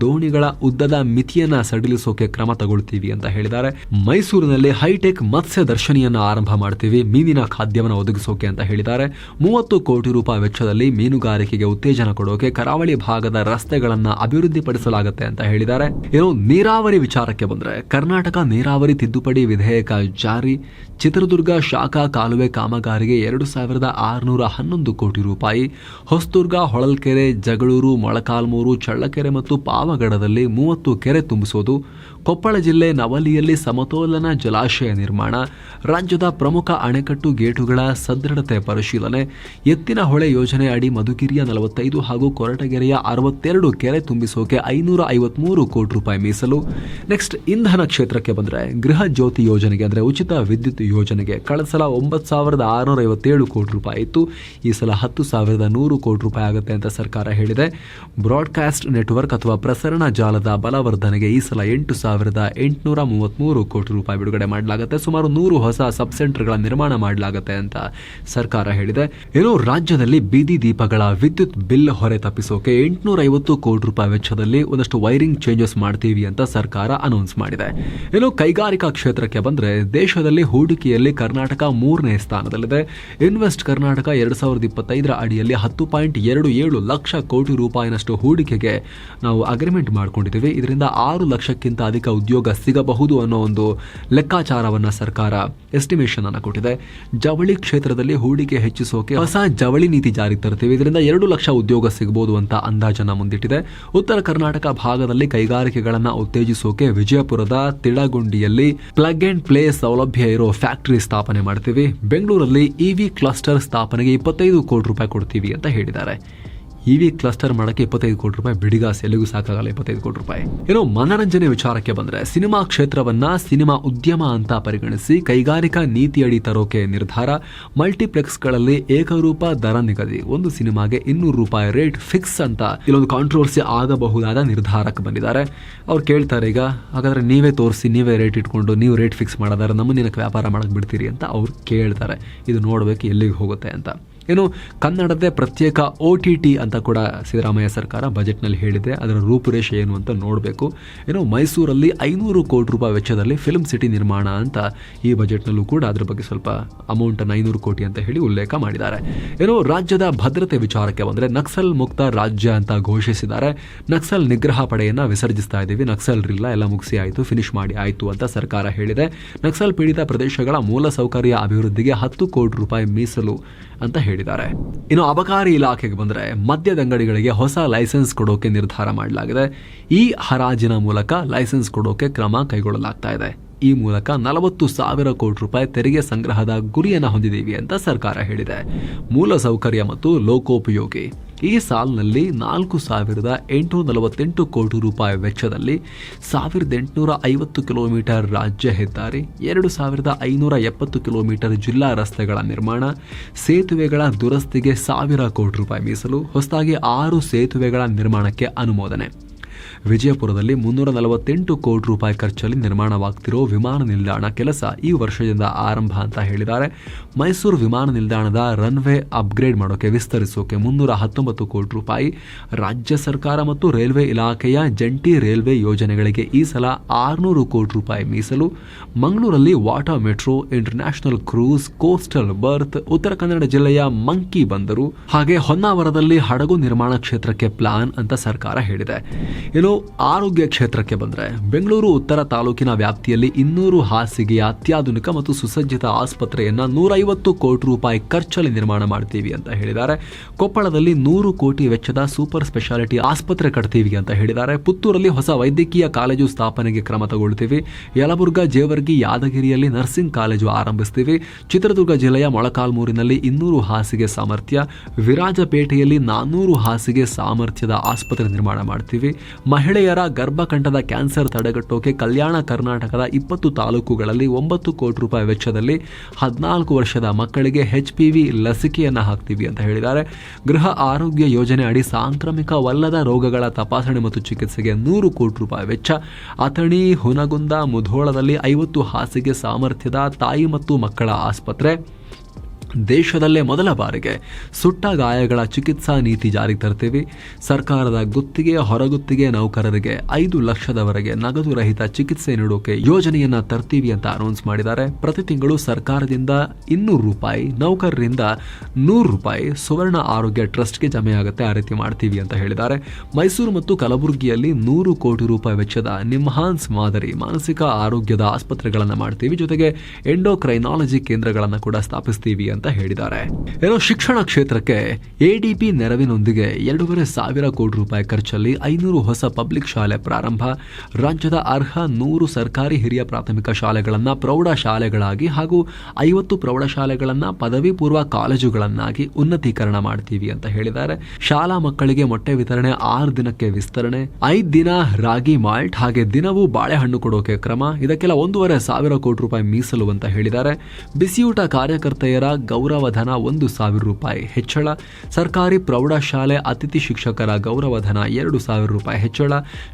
ದೋಣಿಗಳ ಉದ್ದದ ಮಿತಿಯನ್ನ ಸಡಿಲಿಸೋಕೆ ಕ್ರಮ ತಗೊಳ್ತೀವಿ ಅಂತ ಹೇಳಿದ್ದಾರೆ. ಮೈಸೂರಿನಲ್ಲಿ ಹೈಟೆಕ್ ಮತ್ಸ್ಯ ದರ್ಶನಿಯನ್ನ ಆರಂಭ ಮಾಡ್ತೀವಿ, ಮೀನಿನ ಖಾದ್ಯವನ್ನು ಒದಗಿಸೋಕೆ ಅಂತ ಹೇಳಿದ್ದಾರೆ. ಮೂವತ್ತು ಕೋಟಿ ರೂಪಾಯಿ ವೆಚ್ಚದಲ್ಲಿ ಮೀನುಗಾರಿಕೆಗೆ ಉತ್ತೇಜನ ಕೊಡೋಕೆ ಕರಾವಳಿ ಭಾಗದ ರಸ್ತೆಗಳನ್ನು ಅಭಿವೃದ್ಧಿಪಡಿಸಲಾಗುತ್ತೆ ಅಂತ ಹೇಳಿದ್ದಾರೆ. ಇನ್ನು ನೀರಾವರಿ ವಿಚಾರಕ್ಕೆ ಬಂದರೆ, ಕರ್ನಾಟಕ ನೀರಾವರಿ ತಿದ್ದುಪಡಿ ವಿಧೇಯಕ ಜಾರಿ. ಚಿತ್ರದುರ್ಗ ಶಾಖಾ ಕಾಲುವೆ ಕಾಮಗಾರಿಗೆ ಎರಡು ಸಾವಿರದ ಆರುನೂರ ಹನ್ನೊಂದು ಕೋಟಿ ರೂಪಾಯಿ. ಹೊಸದುರ್ಗ, ಹೊಳಲ್ಕೆರೆ, ಜಗಳೂರು, ಮೊಳಕಾಲ್ಮೂರು, ಚಳ್ಳಕೆರೆ ಮತ್ತು ಪಾವಗಡದಲ್ಲಿ ಮೂವತ್ತು ಕೆರೆ ತುಂಬಿಸೋದು, ಕೊಪ್ಪಳ ಜಿಲ್ಲೆ ನವಲಿಯಲ್ಲಿ ಸಮತೋಲನ ಜಲಾಶಯ ನಿರ್ಮಾಣ, ರಾಜ್ಯದ ಪ್ರಮುಖ ಅಣೆಕಟ್ಟು ಗೇಟುಗಳ ಸದೃಢತೆ ಪರಿಶೀಲನೆ, ಎತ್ತಿನ ಹೊಳೆ ಯೋಜನೆ ಅಡಿ ಮಧುಗಿರಿಯ ನಲವತ್ತೈದು ಹಾಗೂ ಕೊರಟಗೆರೆಯ ಅರವತ್ತೆರಡು ಕೆರೆ ತುಂಬಿಸೋಕೆ ಐನೂರ ಐವತ್ಮೂರು ಕೋಟಿ ರೂಪಾಯಿ ಮೀಸಲು. ನೆಕ್ಸ್ಟ್, ಇಂಧನ ಕ್ಷೇತ್ರಕ್ಕೆ ಬಂದರೆ ಗೃಹ ಜ್ಯೋತಿ ಯೋಜನೆಗೆ ಅಂದರೆ ಉಚಿತ ವಿದ್ಯುತ್ ಯೋಜನೆಗೆ ಕಳೆದ ಸಲ ಒಂಬತ್ತು ಸಾವಿರದ ಆರುನೂರ ಐವತ್ತೇಳು ಕೋಟಿ ರೂಪಾಯಿ ಇತ್ತು. ಈ ಸಲ ಹತ್ತು ಸಾವಿರದ ನೂರು ಕೋಟಿ ರೂಪಾಯಿ ಆಗುತ್ತೆ ಅಂತ ಸರ್ಕಾರ ಹೇಳಿದೆ. ಬ್ರಾಡ್ಕಾಸ್ಟ್ ನೆಟ್ವರ್ಕ್ ಅಥವಾ ಪ್ರಸರಣ ಜಾಲದ ಬಲವರ್ಧನೆಗೆ ಈ ಸಲ ಎಂಟು ಸಾವಿರದ ಎಂಟುನೂರ ಮೂವತ್ತ್ಮೂರು ಕೋಟಿ ರೂಪಾಯಿ ಬಿಡುಗಡೆ ಮಾಡಲಾಗುತ್ತೆ. ಸುಮಾರು ನೂರು ಹೊಸ ಸಬ್ ಸೆಂಟರ್ಗಳ ನಿರ್ಮಾಣ ಮಾಡಲಾಗುತ್ತೆ ಅಂತ ಸರ್ಕಾರ ಹೇಳಿದೆ. ಇನ್ನು ರಾಜ್ಯದಲ್ಲಿ ಬೀದಿ ದೀಪಗಳ ವಿದ್ಯುತ್ ಬಿಲ್ ಹೊರೆ ತಪ್ಪಿಸೋಕೆ ಎಂಟುನೂರ ಐವತ್ತು ಕೋಟಿ ರೂಪಾಯಿ ವೆಚ್ಚದಲ್ಲಿ ಒಂದಷ್ಟು ವೈರಿಂಗ್ ಚೇಂಜಸ್ ಮಾಡ್ತೀವಿ ಅಂತ ಸರ್ಕಾರ ಅನೌನ್ಸ್ ಮಾಡಿದೆ. ಇನ್ನು ಕೈಗಾರಿಕಾ ಕ್ಷೇತ್ರಕ್ಕೆ ಬಂದರೆ ದೇಶದಲ್ಲಿ ಹೂಡಿಕೆಯಲ್ಲಿ ಕರ್ನಾಟಕ ಮೂರನೇ ಸ್ಥಾನದಲ್ಲಿದೆ. ಇನ್ವೆಸ್ಟ್ ಕರ್ನಾಟಕ ಎರಡ್ ಸಾವಿರದ ಇಪ್ಪತ್ತೈದರ ಅಡಿಯಲ್ಲಿ ಹತ್ತು ಪಾಯಿಂಟ್ ಎರಡು ಏಳು ಲಕ್ಷ ಕೋಟಿ ರೂಪಾಯಿನಷ್ಟು ಹೂಡಿಕೆಗೆ ನಾವು ಅಗ್ರಿಮೆಂಟ್ ಮಾಡ್ಕೊಂಡಿದ್ದೀವಿ. ಇದರಿಂದ ಆರು ಲಕ್ಷಕ್ಕಿಂತ ಅಧಿಕ ಉದ್ಯೋಗ ಸಿಗಬಹುದು ಅನ್ನೋ ಒಂದು ಲೆಕ್ಕಾಚಾರವನ್ನು ಸರ್ಕಾರ ಎಸ್ಟಿಮೇಷನ್ ಅನ್ನು ಕೊಟ್ಟಿದೆ. ಜವಳಿ ಕ್ಷೇತ್ರದಲ್ಲಿ ಹೂಡಿಕೆ ಹೆಚ್ಚಿಸೋಕೆ ಹೊಸ ಜವಳಿ ನೀತಿ ಜಾರಿಗೆ ತರ್ತೀವಿ ಇದರಿಂದ ಎರಡು ಲಕ್ಷ ಉದ್ಯೋಗ ಸಿಗಬಹುದು ಅಂತ ಅಂದಾಜನ್ನ ಮುಂದಿಟ್ಟಿದೆ. ಉತ್ತರ ಕರ್ನಾಟಕ ಭಾಗದಲ್ಲಿ ಕೈಗಾರಿಕೆಗಳನ್ನು ಉತ್ತೇಜಿಸೋಕೆ ವಿಜಯಪುರದ ತಿಳಗುಂಡಿಯಲ್ಲಿ ಪ್ಲಗ್ ಅಂಡ್ ಪ್ಲೇ ಸೌಲಭ್ಯ ಇರೋ ಫ್ಯಾಕ್ಟರಿ ಸ್ಥಾಪನೆ ಮಾಡ್ತೀವಿ. ಬೆಂಗಳೂರಲ್ಲಿ ಇವಿ ಕ್ಲಸ್ಟರ್ ಸ್ಥಾಪನೆಗೆ ಇಪ್ಪತ್ತೈದು ಕೋಟಿ ರೂಪಾಯಿ ಕೊಡ್ತೀವಿ ಅಂತ ಹೇಳಿದ್ದಾರೆ. ಇವಿ ಕ್ಲಸ್ಟರ್ ಮಾಡಕ್ಕೆ ಇಪ್ಪತ್ತೈದು ಕೋಟಿ ರೂಪಾಯಿ ಬಿಡಿಗಾಸ್ ಎಲ್ಲಿಗೂ ಸಾಕಾಗಲ್ಲ ಇಪ್ಪತ್ತೈದು ಕೋಟಿ ರೂಪಾಯಿ. ಏನೋ ಮನರಂಜನೆ ವಿಚಾರಕ್ಕೆ ಬಂದ್ರೆ ಸಿನಿಮಾ ಕ್ಷೇತ್ರವನ್ನ ಸಿನಿಮಾ ಉದ್ಯಮ ಅಂತ ಪರಿಗಣಿಸಿ ಕೈಗಾರಿಕಾ ನೀತಿಯಡಿ ತರೋಕೆ ನಿರ್ಧಾರ, ಮಲ್ಟಿಪ್ಲೆಕ್ಸ್ಗಳಲ್ಲಿ ಏಕರೂಪ ದರ ನಿಗದಿ, ಒಂದು ಸಿನಿಮಾಗೆ ಇನ್ನೂರು ರೂಪಾಯಿ ರೇಟ್ ಫಿಕ್ಸ್ ಅಂತ ಇಲ್ಲೊಂದು ಕಾಂಟ್ರವರ್ಸಿ ಆಗಬಹುದಾದ ನಿರ್ಧಾರಕ್ಕೆ ಬಂದಿದ್ದಾರೆ. ಅವ್ರು ಕೇಳ್ತಾರೆ ಈಗ, ಹಾಗಾದ್ರೆ ನೀವೇ ತೋರಿಸಿ, ನೀವೇ ರೇಟ್ ಇಟ್ಕೊಂಡು, ನೀವು ರೇಟ್ ಫಿಕ್ಸ್ ಮಾಡಿದಾರೆ ನಮ್ಮ ನಿನಕ್ಕೆ ವ್ಯಾಪಾರ ಮಾಡಕ್ಕೆ ಬಿಡ್ತೀರಿ ಅಂತ ಅವ್ರು ಕೇಳ್ತಾರೆ. ಇದು ನೋಡ್ಬೇಕು ಎಲ್ಲಿಗೆ ಹೋಗುತ್ತೆ ಅಂತ. ಏನು ಕನ್ನಡದೇ ಪ್ರತ್ಯೇಕ ಒ ಟಿ ಟಿ ಅಂತ ಕೂಡ ಸಿದ್ದರಾಮಯ್ಯ ಸರ್ಕಾರ ಬಜೆಟ್ನಲ್ಲಿ ಹೇಳಿದೆ. ಅದರ ರೂಪುರೇಷೆ ಏನು ಅಂತ ನೋಡಬೇಕು. ಏನು ಮೈಸೂರಲ್ಲಿ ಐನೂರು ಕೋಟಿ ರೂಪಾಯಿ ವೆಚ್ಚದಲ್ಲಿ ಫಿಲ್ಮ್ ಸಿಟಿ ನಿರ್ಮಾಣ ಅಂತ ಈ ಬಜೆಟ್ನಲ್ಲೂ ಕೂಡ ಅದರ ಬಗ್ಗೆ ಸ್ವಲ್ಪ ಅಮೌಂಟನ್ನು ಐನೂರು ಕೋಟಿ ಅಂತ ಹೇಳಿ ಉಲ್ಲೇಖ ಮಾಡಿದ್ದಾರೆ. ಏನು ರಾಜ್ಯದ ಭದ್ರತೆ ವಿಚಾರಕ್ಕೆ ಬಂದರೆ ನಕ್ಸಲ್ ಮುಕ್ತ ರಾಜ್ಯ ಅಂತ ಘೋಷಿಸಿದ್ದಾರೆ. ನಕ್ಸಲ್ ನಿಗ್ರಹ ಪಡೆಯನ್ನು ವಿಸರ್ಜಿಸ್ತಾ ಇದ್ದೀವಿ. ನಕ್ಸಲ್ರಿಲ್ಲ ಎಲ್ಲ ಮುಗಿಸಿ ಆಯಿತು ಫಿನಿಶ್ ಮಾಡಿ ಆಯಿತು ಅಂತ ಸರ್ಕಾರ ಹೇಳಿದೆ. ನಕ್ಸಲ್ ಪೀಡಿತ ಪ್ರದೇಶಗಳ ಮೂಲಸೌಕರ್ಯ ಅಭಿವೃದ್ಧಿಗೆ ಹತ್ತು ಕೋಟಿ ರೂಪಾಯಿ ಮೀಸಲು ಅಂತ ಹೇಳಿದ್ದಾರೆ. ಇನ್ನು ಅಬಕಾರಿ ಇಲಾಖೆಗೆ ಬಂದರೆ ಮದ್ಯದಂಗಡಿಗಳಿಗೆ ಹೊಸ ಲೈಸೆನ್ಸ್ ಕೊಡೋಕೆ ನಿರ್ಧಾರ ಮಾಡಲಾಗಿದೆ. ಈ ಹರಾಜಿನ ಮೂಲಕ ಲೈಸೆನ್ಸ್ ಕೊಡೋಕೆ ಕ್ರಮ ಕೈಗೊಳ್ಳಲಾಗ್ತಾ ಇದೆ. ಈ ಮೂಲಕ ನಲವತ್ತು ಸಾವಿರ ಕೋಟಿ ರೂಪಾಯಿ ತೆರಿಗೆ ಸಂಗ್ರಹದ ಗುರಿಯನ್ನು ಹೊಂದಿದ್ದೀವಿ ಅಂತ ಸರ್ಕಾರ ಹೇಳಿದೆ. ಮೂಲಸೌಕರ್ಯ ಮತ್ತು ಲೋಕೋಪಯೋಗಿ. ಈ ಸಾಲಿನಲ್ಲಿ ನಾಲ್ಕು ಸಾವಿರದ ಎಂಟುನೂರ ನಲವತ್ತೆಂಟು ಕೋಟಿ ರೂಪಾಯಿ ವೆಚ್ಚದಲ್ಲಿ ಸಾವಿರದ ಎಂಟುನೂರ ಐವತ್ತು ಕಿಲೋಮೀಟರ್ ರಾಜ್ಯ ಹೆದ್ದಾರಿ, ಎರಡು ಸಾವಿರದ ಐನೂರ ಎಪ್ಪತ್ತು ಕಿಲೋಮೀಟರ್ ಜಿಲ್ಲಾ ರಸ್ತೆಗಳ ನಿರ್ಮಾಣ, ಸೇತುವೆಗಳ ದುರಸ್ತಿಗೆ ಸಾವಿರ ಕೋಟಿ ರೂಪಾಯಿ ಮೀಸಲು, ಹೊಸದಾಗಿ ಆರು ಸೇತುವೆಗಳ ನಿರ್ಮಾಣಕ್ಕೆ ಅನುಮೋದನೆ. ವಿಜಯಪುರದಲ್ಲಿ ಮುನ್ನೂರ ನಲವತ್ತೆಂಟು ಕೋಟಿ ರೂಪಾಯಿ ಖರ್ಚಲ್ಲಿ ನಿರ್ಮಾಣವಾಗ್ತಿರೋ ವಿಮಾನ ನಿಲ್ದಾಣ ಕೆಲಸ ಈ ವರ್ಷದಿಂದ ಆರಂಭ ಅಂತ ಹೇಳಿದ್ದಾರೆ. ಮೈಸೂರು ವಿಮಾನ ನಿಲ್ದಾಣದ ರನ್ವೇ ಅಪ್ಗ್ರೇಡ್ ಮಾಡೋಕೆ ವಿಸ್ತರಿಸೋಕೆ ಮುನ್ನೂರ ಹತ್ತೊಂಬತ್ತು ಕೋಟಿ ರೂಪಾಯಿ ರಾಜ್ಯ ಸರ್ಕಾರ ಮತ್ತು ರೈಲ್ವೆ ಇಲಾಖೆಯ ಜಂಟಿ ರೈಲ್ವೆ ಯೋಜನೆಗಳಿಗೆ ಈ ಸಲ ಆರುನೂರು ಕೋಟಿ ರೂಪಾಯಿ ಮೀಸಲು. ಮಂಗಳೂರಲ್ಲಿ water metro international cruise coastal berth Uttara Kannada ಜಿಲ್ಲೆಯ ಮಂಕಿ ಬಂದರು. ಹಾಗೆ ಹೊನ್ನಾವರದಲ್ಲಿ ಹಡಗು ನಿರ್ಮಾಣ ಕ್ಷೇತ್ರಕ್ಕೆ ಪ್ಲಾನ್ ಅಂತ ಸರ್ಕಾರ ಹೇಳಿದೆ. ಇನ್ನು ಆರೋಗ್ಯ ಕ್ಷೇತ್ರಕ್ಕೆ ಬಂದರೆ ಬೆಂಗಳೂರು ಉತ್ತರ ತಾಲೂಕಿನ ವ್ಯಾಪ್ತಿಯಲ್ಲಿ ಇನ್ನೂರು ಹಾಸಿಗೆಯ ಅತ್ಯಾಧುನಿಕ ಮತ್ತು ಸುಸಜ್ಜಿತ ಆಸ್ಪತ್ರೆಯನ್ನ ನೂರೈವತ್ತು ಕೋಟಿ ರೂಪಾಯಿ ಖರ್ಚಲ್ಲಿ ನಿರ್ಮಾಣ ಮಾಡ್ತೀವಿ ಅಂತ ಹೇಳಿದ್ದಾರೆ. ಕೊಪ್ಪಳದಲ್ಲಿ ನೂರು ಕೋಟಿ ವೆಚ್ಚದ ಸೂಪರ್ ಸ್ಪೆಷಾಲಿಟಿ ಆಸ್ಪತ್ರೆ ಕಟ್ತೀವಿ ಅಂತ ಹೇಳಿದ್ದಾರೆ. ಪುತ್ತೂರಲ್ಲಿ ಹೊಸ ವೈದ್ಯಕೀಯ ಕಾಲೇಜು ಸ್ಥಾಪನೆಗೆ ಕ್ರಮ ತಗೊಳ್ತೀವಿ. ಯಲಬುರ್ಗ, ಜೇವರ್ಗಿ, ಯಾದಗಿರಿಯಲ್ಲಿ ನರ್ಸಿಂಗ್ ಕಾಲೇಜು ಆರಂಭಿಸ್ತೀವಿ. ಚಿತ್ರದುರ್ಗ ಜಿಲ್ಲೆಯ ಮೊಳಕಾಲ್ಮೂರಿನಲ್ಲಿ ಇನ್ನೂರು ಹಾಸಿಗೆ ಸಾಮರ್ಥ್ಯ. ವಿರಾಜಪೇಟೆಯಲ್ಲಿ ನಾನ್ನೂರು ಹಾಸಿಗೆ ಸಾಮರ್ಥ್ಯದ ಆಸ್ಪತ್ರೆ ನಿರ್ಮಾಣ ಮಾಡ್ತೀವಿ. ಮಹಿಳೆಯರ ಗರ್ಭಕಂಠದ ಕ್ಯಾನ್ಸರ್ ತಡೆಗಟ್ಟೋಕೆ ಕಲ್ಯಾಣ ಕರ್ನಾಟಕದ ಇಪ್ಪತ್ತು ತಾಲೂಕುಗಳಲ್ಲಿ ಒಂಬತ್ತು ಕೋಟಿ ರೂಪಾಯಿ ವೆಚ್ಚದಲ್ಲಿ ಹದಿನಾಲ್ಕು ವರ್ಷದ ಮಕ್ಕಳಿಗೆ ಹೆಚ್ ಪಿ ವಿ ಲಸಿಕೆಯನ್ನು ಹಾಕ್ತೀವಿ ಅಂತ ಹೇಳಿದ್ದಾರೆ. ಗೃಹ ಆರೋಗ್ಯ ಯೋಜನೆ ಅಡಿ ಸಾಂಕ್ರಾಮಿಕವಲ್ಲದ ರೋಗಗಳ ತಪಾಸಣೆ ಮತ್ತು ಚಿಕಿತ್ಸೆಗೆ ನೂರು ಕೋಟಿ ರೂಪಾಯಿ ವೆಚ್ಚ. ಅಥಣಿ, ಹುನಗುಂದ, ಮುಧೋಳದಲ್ಲಿ ಐವತ್ತು ಹಾಸಿಗೆ ಸಾಮರ್ಥ್ಯದ ತಾಯಿ ಮತ್ತು ಮಕ್ಕಳ ಆಸ್ಪತ್ರೆ. ದೇಶದಲ್ಲೇ ಮೊದಲ ಬಾರಿಗೆ ಸುಟ್ಟ ಗಾಯಗಳ ಚಿಕಿತ್ಸಾ ನೀತಿ ಜಾರಿಗೆ ತರ್ತೀವಿ ಸರ್ಕಾರದ ಗುತ್ತಿಗೆ ಹೊರಗುತ್ತಿಗೆ ನೌಕರರಿಗೆ ಐದು ಲಕ್ಷದವರೆಗೆ ನಗದು ರಹಿತ ಚಿಕಿತ್ಸೆ ನೀಡೋಕೆ ಯೋಜನೆಯನ್ನ ತರ್ತೀವಿ ಅಂತ ಅನೌನ್ಸ್ ಮಾಡಿದ್ದಾರೆ. ಪ್ರತಿ ತಿಂಗಳು ಸರ್ಕಾರದಿಂದ ಇನ್ನೂರು ರೂಪಾಯಿ, ನೌಕರರಿಂದ ನೂರು ರೂಪಾಯಿ ಸುವರ್ಣ ಆರೋಗ್ಯ ಟ್ರಸ್ಟ್ಗೆ ಜಮೆಯಾಗುತ್ತೆ ಆ ರೀತಿ ಮಾಡ್ತೀವಿ ಅಂತ ಹೇಳಿದ್ದಾರೆ. ಮೈಸೂರು ಮತ್ತು ಕಲಬುರಗಿಯಲ್ಲಿ ನೂರು ಕೋಟಿ ರೂಪಾಯಿ ವೆಚ್ಚದ ನಿಮ್ಹಾನ್ಸ್ ಮಾದರಿ ಮಾನಸಿಕ ಆರೋಗ್ಯದ ಆಸ್ಪತ್ರೆಗಳನ್ನು ಮಾಡ್ತೀವಿ. ಜೊತೆಗೆ ಎಂಡೋಕ್ರೈನಾಲಜಿ ಕೇಂದ್ರಗಳನ್ನು ಕೂಡ ಸ್ಥಾಪಿಸ್ತೀವಿ ಹೇಳಿದ್ದಾರೆ. ಏನೋ ಶಿಕ್ಷಣ ಕ್ಷೇತ್ರಕ್ಕೆ ಎಡಿಪಿ ನೆರವಿನೊಂದಿಗೆ ಎರಡೂವರೆ ಸಾವಿರ ಕೋಟಿ ರೂಪಾಯಿ ಖರ್ಚಲ್ಲಿ ಐನೂರು ಹೊಸ ಪಬ್ಲಿಕ್ ಶಾಲೆ ಪ್ರಾರಂಭ. ರಾಜ್ಯದ ಅರ್ಹ ನೂರು ಸರ್ಕಾರಿ ಹಿರಿಯ ಪ್ರಾಥಮಿಕ ಶಾಲೆಗಳನ್ನು ಪ್ರೌಢ ಶಾಲೆಗಳಾಗಿ ಹಾಗೂ ಐವತ್ತು ಪ್ರೌಢಶಾಲೆಗಳನ್ನು ಪದವಿ ಪೂರ್ವ ಕಾಲೇಜುಗಳನ್ನಾಗಿ ಉನ್ನತೀಕರಣ ಮಾಡ್ತೀವಿ ಅಂತ ಹೇಳಿದ್ದಾರೆ. ಶಾಲಾ ಮಕ್ಕಳಿಗೆ ಮೊಟ್ಟೆ ವಿತರಣೆ ಆರು ದಿನಕ್ಕೆ ವಿಸ್ತರಣೆ. ಐದು ದಿನ ರಾಗಿ ಮಾಲ್ಟ್ ಹಾಗೆ ದಿನವೂ ಬಾಳೆಹಣ್ಣು ಕೊಡೋಕೆ ಕ್ರಮ. ಇದಕ್ಕೆಲ್ಲ ಒಂದೂವರೆ ಸಾವಿರ ಕೋಟಿ ರೂಪಾಯಿ ಮೀಸಲು ಅಂತ ಹೇಳಿದ್ದಾರೆ. ಬಿಸಿಯೂಟ ಕಾರ್ಯಕರ್ತೆಯರ ಗೌರವಧನ ಒಂದು ಸಾವಿರ ರೂಪಾಯಿ ಹೆಚ್ಚಳ. ಸರ್ಕಾರಿ ಪ್ರೌಢಶಾಲೆ ಅತಿಥಿ ಶಿಕ್ಷಕರ ಗೌರವಧನ ಎರಡು ಸಾವಿರ ರೂಪಾಯಿ ಹೆಚ್ಚಳ.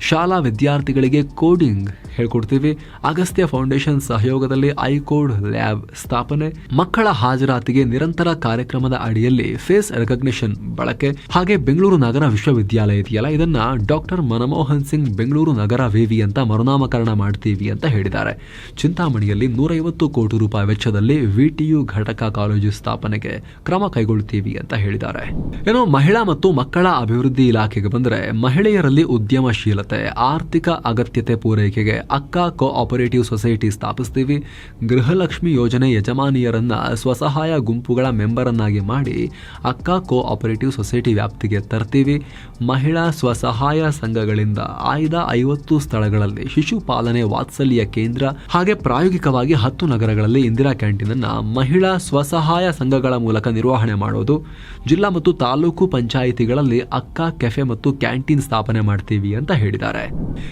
ಶಾಲಾ ವಿದ್ಯಾರ್ಥಿಗಳಿಗೆ ಕೋಡಿಂಗ್ ಹೇಳ್ಕೊಡ್ತೀವಿ. ಅಗಸ್ತ್ಯ ಫೌಂಡೇಶನ್ ಸಹಯೋಗದಲ್ಲಿ ಐಕೋಡ್ ಲ್ಯಾಬ್ ಸ್ಥಾಪನೆ. ಮಕ್ಕಳ ಹಾಜರಾತಿಗೆ ನಿರಂತರ ಕಾರ್ಯಕ್ರಮದ ಅಡಿಯಲ್ಲಿ ಫೇಸ್ ರೆಕಗ್ನಿಷನ್ ಬಳಕೆ. ಹಾಗೆ ಬೆಂಗಳೂರು ನಗರ ವಿಶ್ವವಿದ್ಯಾಲಯ ಇದೆಯಲ್ಲ, ಇದನ್ನ ಡಾಕ್ಟರ್ ಮನಮೋಹನ್ ಸಿಂಗ್ ಬೆಂಗಳೂರು ನಗರ ವಿವಿ ಅಂತ ಮರುನಾಮಕರಣ ಮಾಡ್ತೀವಿ ಅಂತ ಹೇಳಿದ್ದಾರೆ. ಚಿಂತಾಮಣಿಯಲ್ಲಿ ನೂರೈವತ್ತು ಕೋಟಿ ರೂಪಾಯಿ ವೆಚ್ಚದಲ್ಲಿ ವಿಟಿಯು ಘಟಕ ಕಾಲೇಜು ಸ್ಥಾಪನೆಗೆ ಕ್ರಮ ಕೈಗೊಳ್ಳುತ್ತೀವಿ ಅಂತ ಹೇಳಿದ್ದಾರೆ. ಏನೋ ಮಹಿಳಾ ಮತ್ತು ಮಕ್ಕಳ ಅಭಿವೃದ್ಧಿ ಇಲಾಖೆಗೆ ಬಂದರೆ ಮಹಿಳೆಯರಲ್ಲಿ ಉದ್ಯಮಶೀಲತೆ, ಆರ್ಥಿಕ ಅಗತ್ಯತೆ ಪೂರೈಕೆಗೆ ಅಕ್ಕ ಕೋಆಪರೇಟಿವ್ ಸೊಸೈಟಿ ಸ್ಥಾಪಿಸ್ತೀವಿ. ಗೃಹಲಕ್ಷ್ಮಿ ಯೋಜನೆ ಯಜಮಾನಿಯರನ್ನ ಸ್ವಸಹಾಯ ಗುಂಪುಗಳ ಮೆಂಬರನ್ನಾಗಿ ಮಾಡಿ ಅಕ್ಕ ಕೋಆಪರೇಟಿವ್ ಸೊಸೈಟಿ ವ್ಯಾಪ್ತಿಗೆ ತರ್ತೀವಿ. ಮಹಿಳಾ ಸ್ವಸಹಾಯ ಸಂಘಗಳಿಂದ ಆಯ್ದ ಐವತ್ತು ಸ್ಥಳಗಳಲ್ಲಿ ಶಿಶು ಪಾಲನೆ ವಾತ್ಸಲ್ಯ ಕೇಂದ್ರ ಹಾಗೆ ಪ್ರಾಯೋಗಿಕವಾಗಿ ಹತ್ತು ನಗರಗಳಲ್ಲಿ ಇಂದಿರಾ ಕ್ಯಾಂಟೀನ್ ಅನ್ನ ಮಹಿಳಾ ಸ್ವಸಹಾಯ ಸಂಘಗಳ ಮೂಲಕ ನಿರ್ವಹಣೆ ಮಾಡೋದು, ಜಿಲ್ಲಾ ಮತ್ತು ತಾಲೂಕು ಪಂಚಾಯಿತಿಗಳಲ್ಲಿ ಅಕ್ಕ, ಕೆಫೆ ಮತ್ತು ಕ್ಯಾಂಟೀನ್ ಸ್ಥಾಪನೆ ಮಾಡ್ತೀವಿ ಅಂತ ಹೇಳಿದ್ದಾರೆ.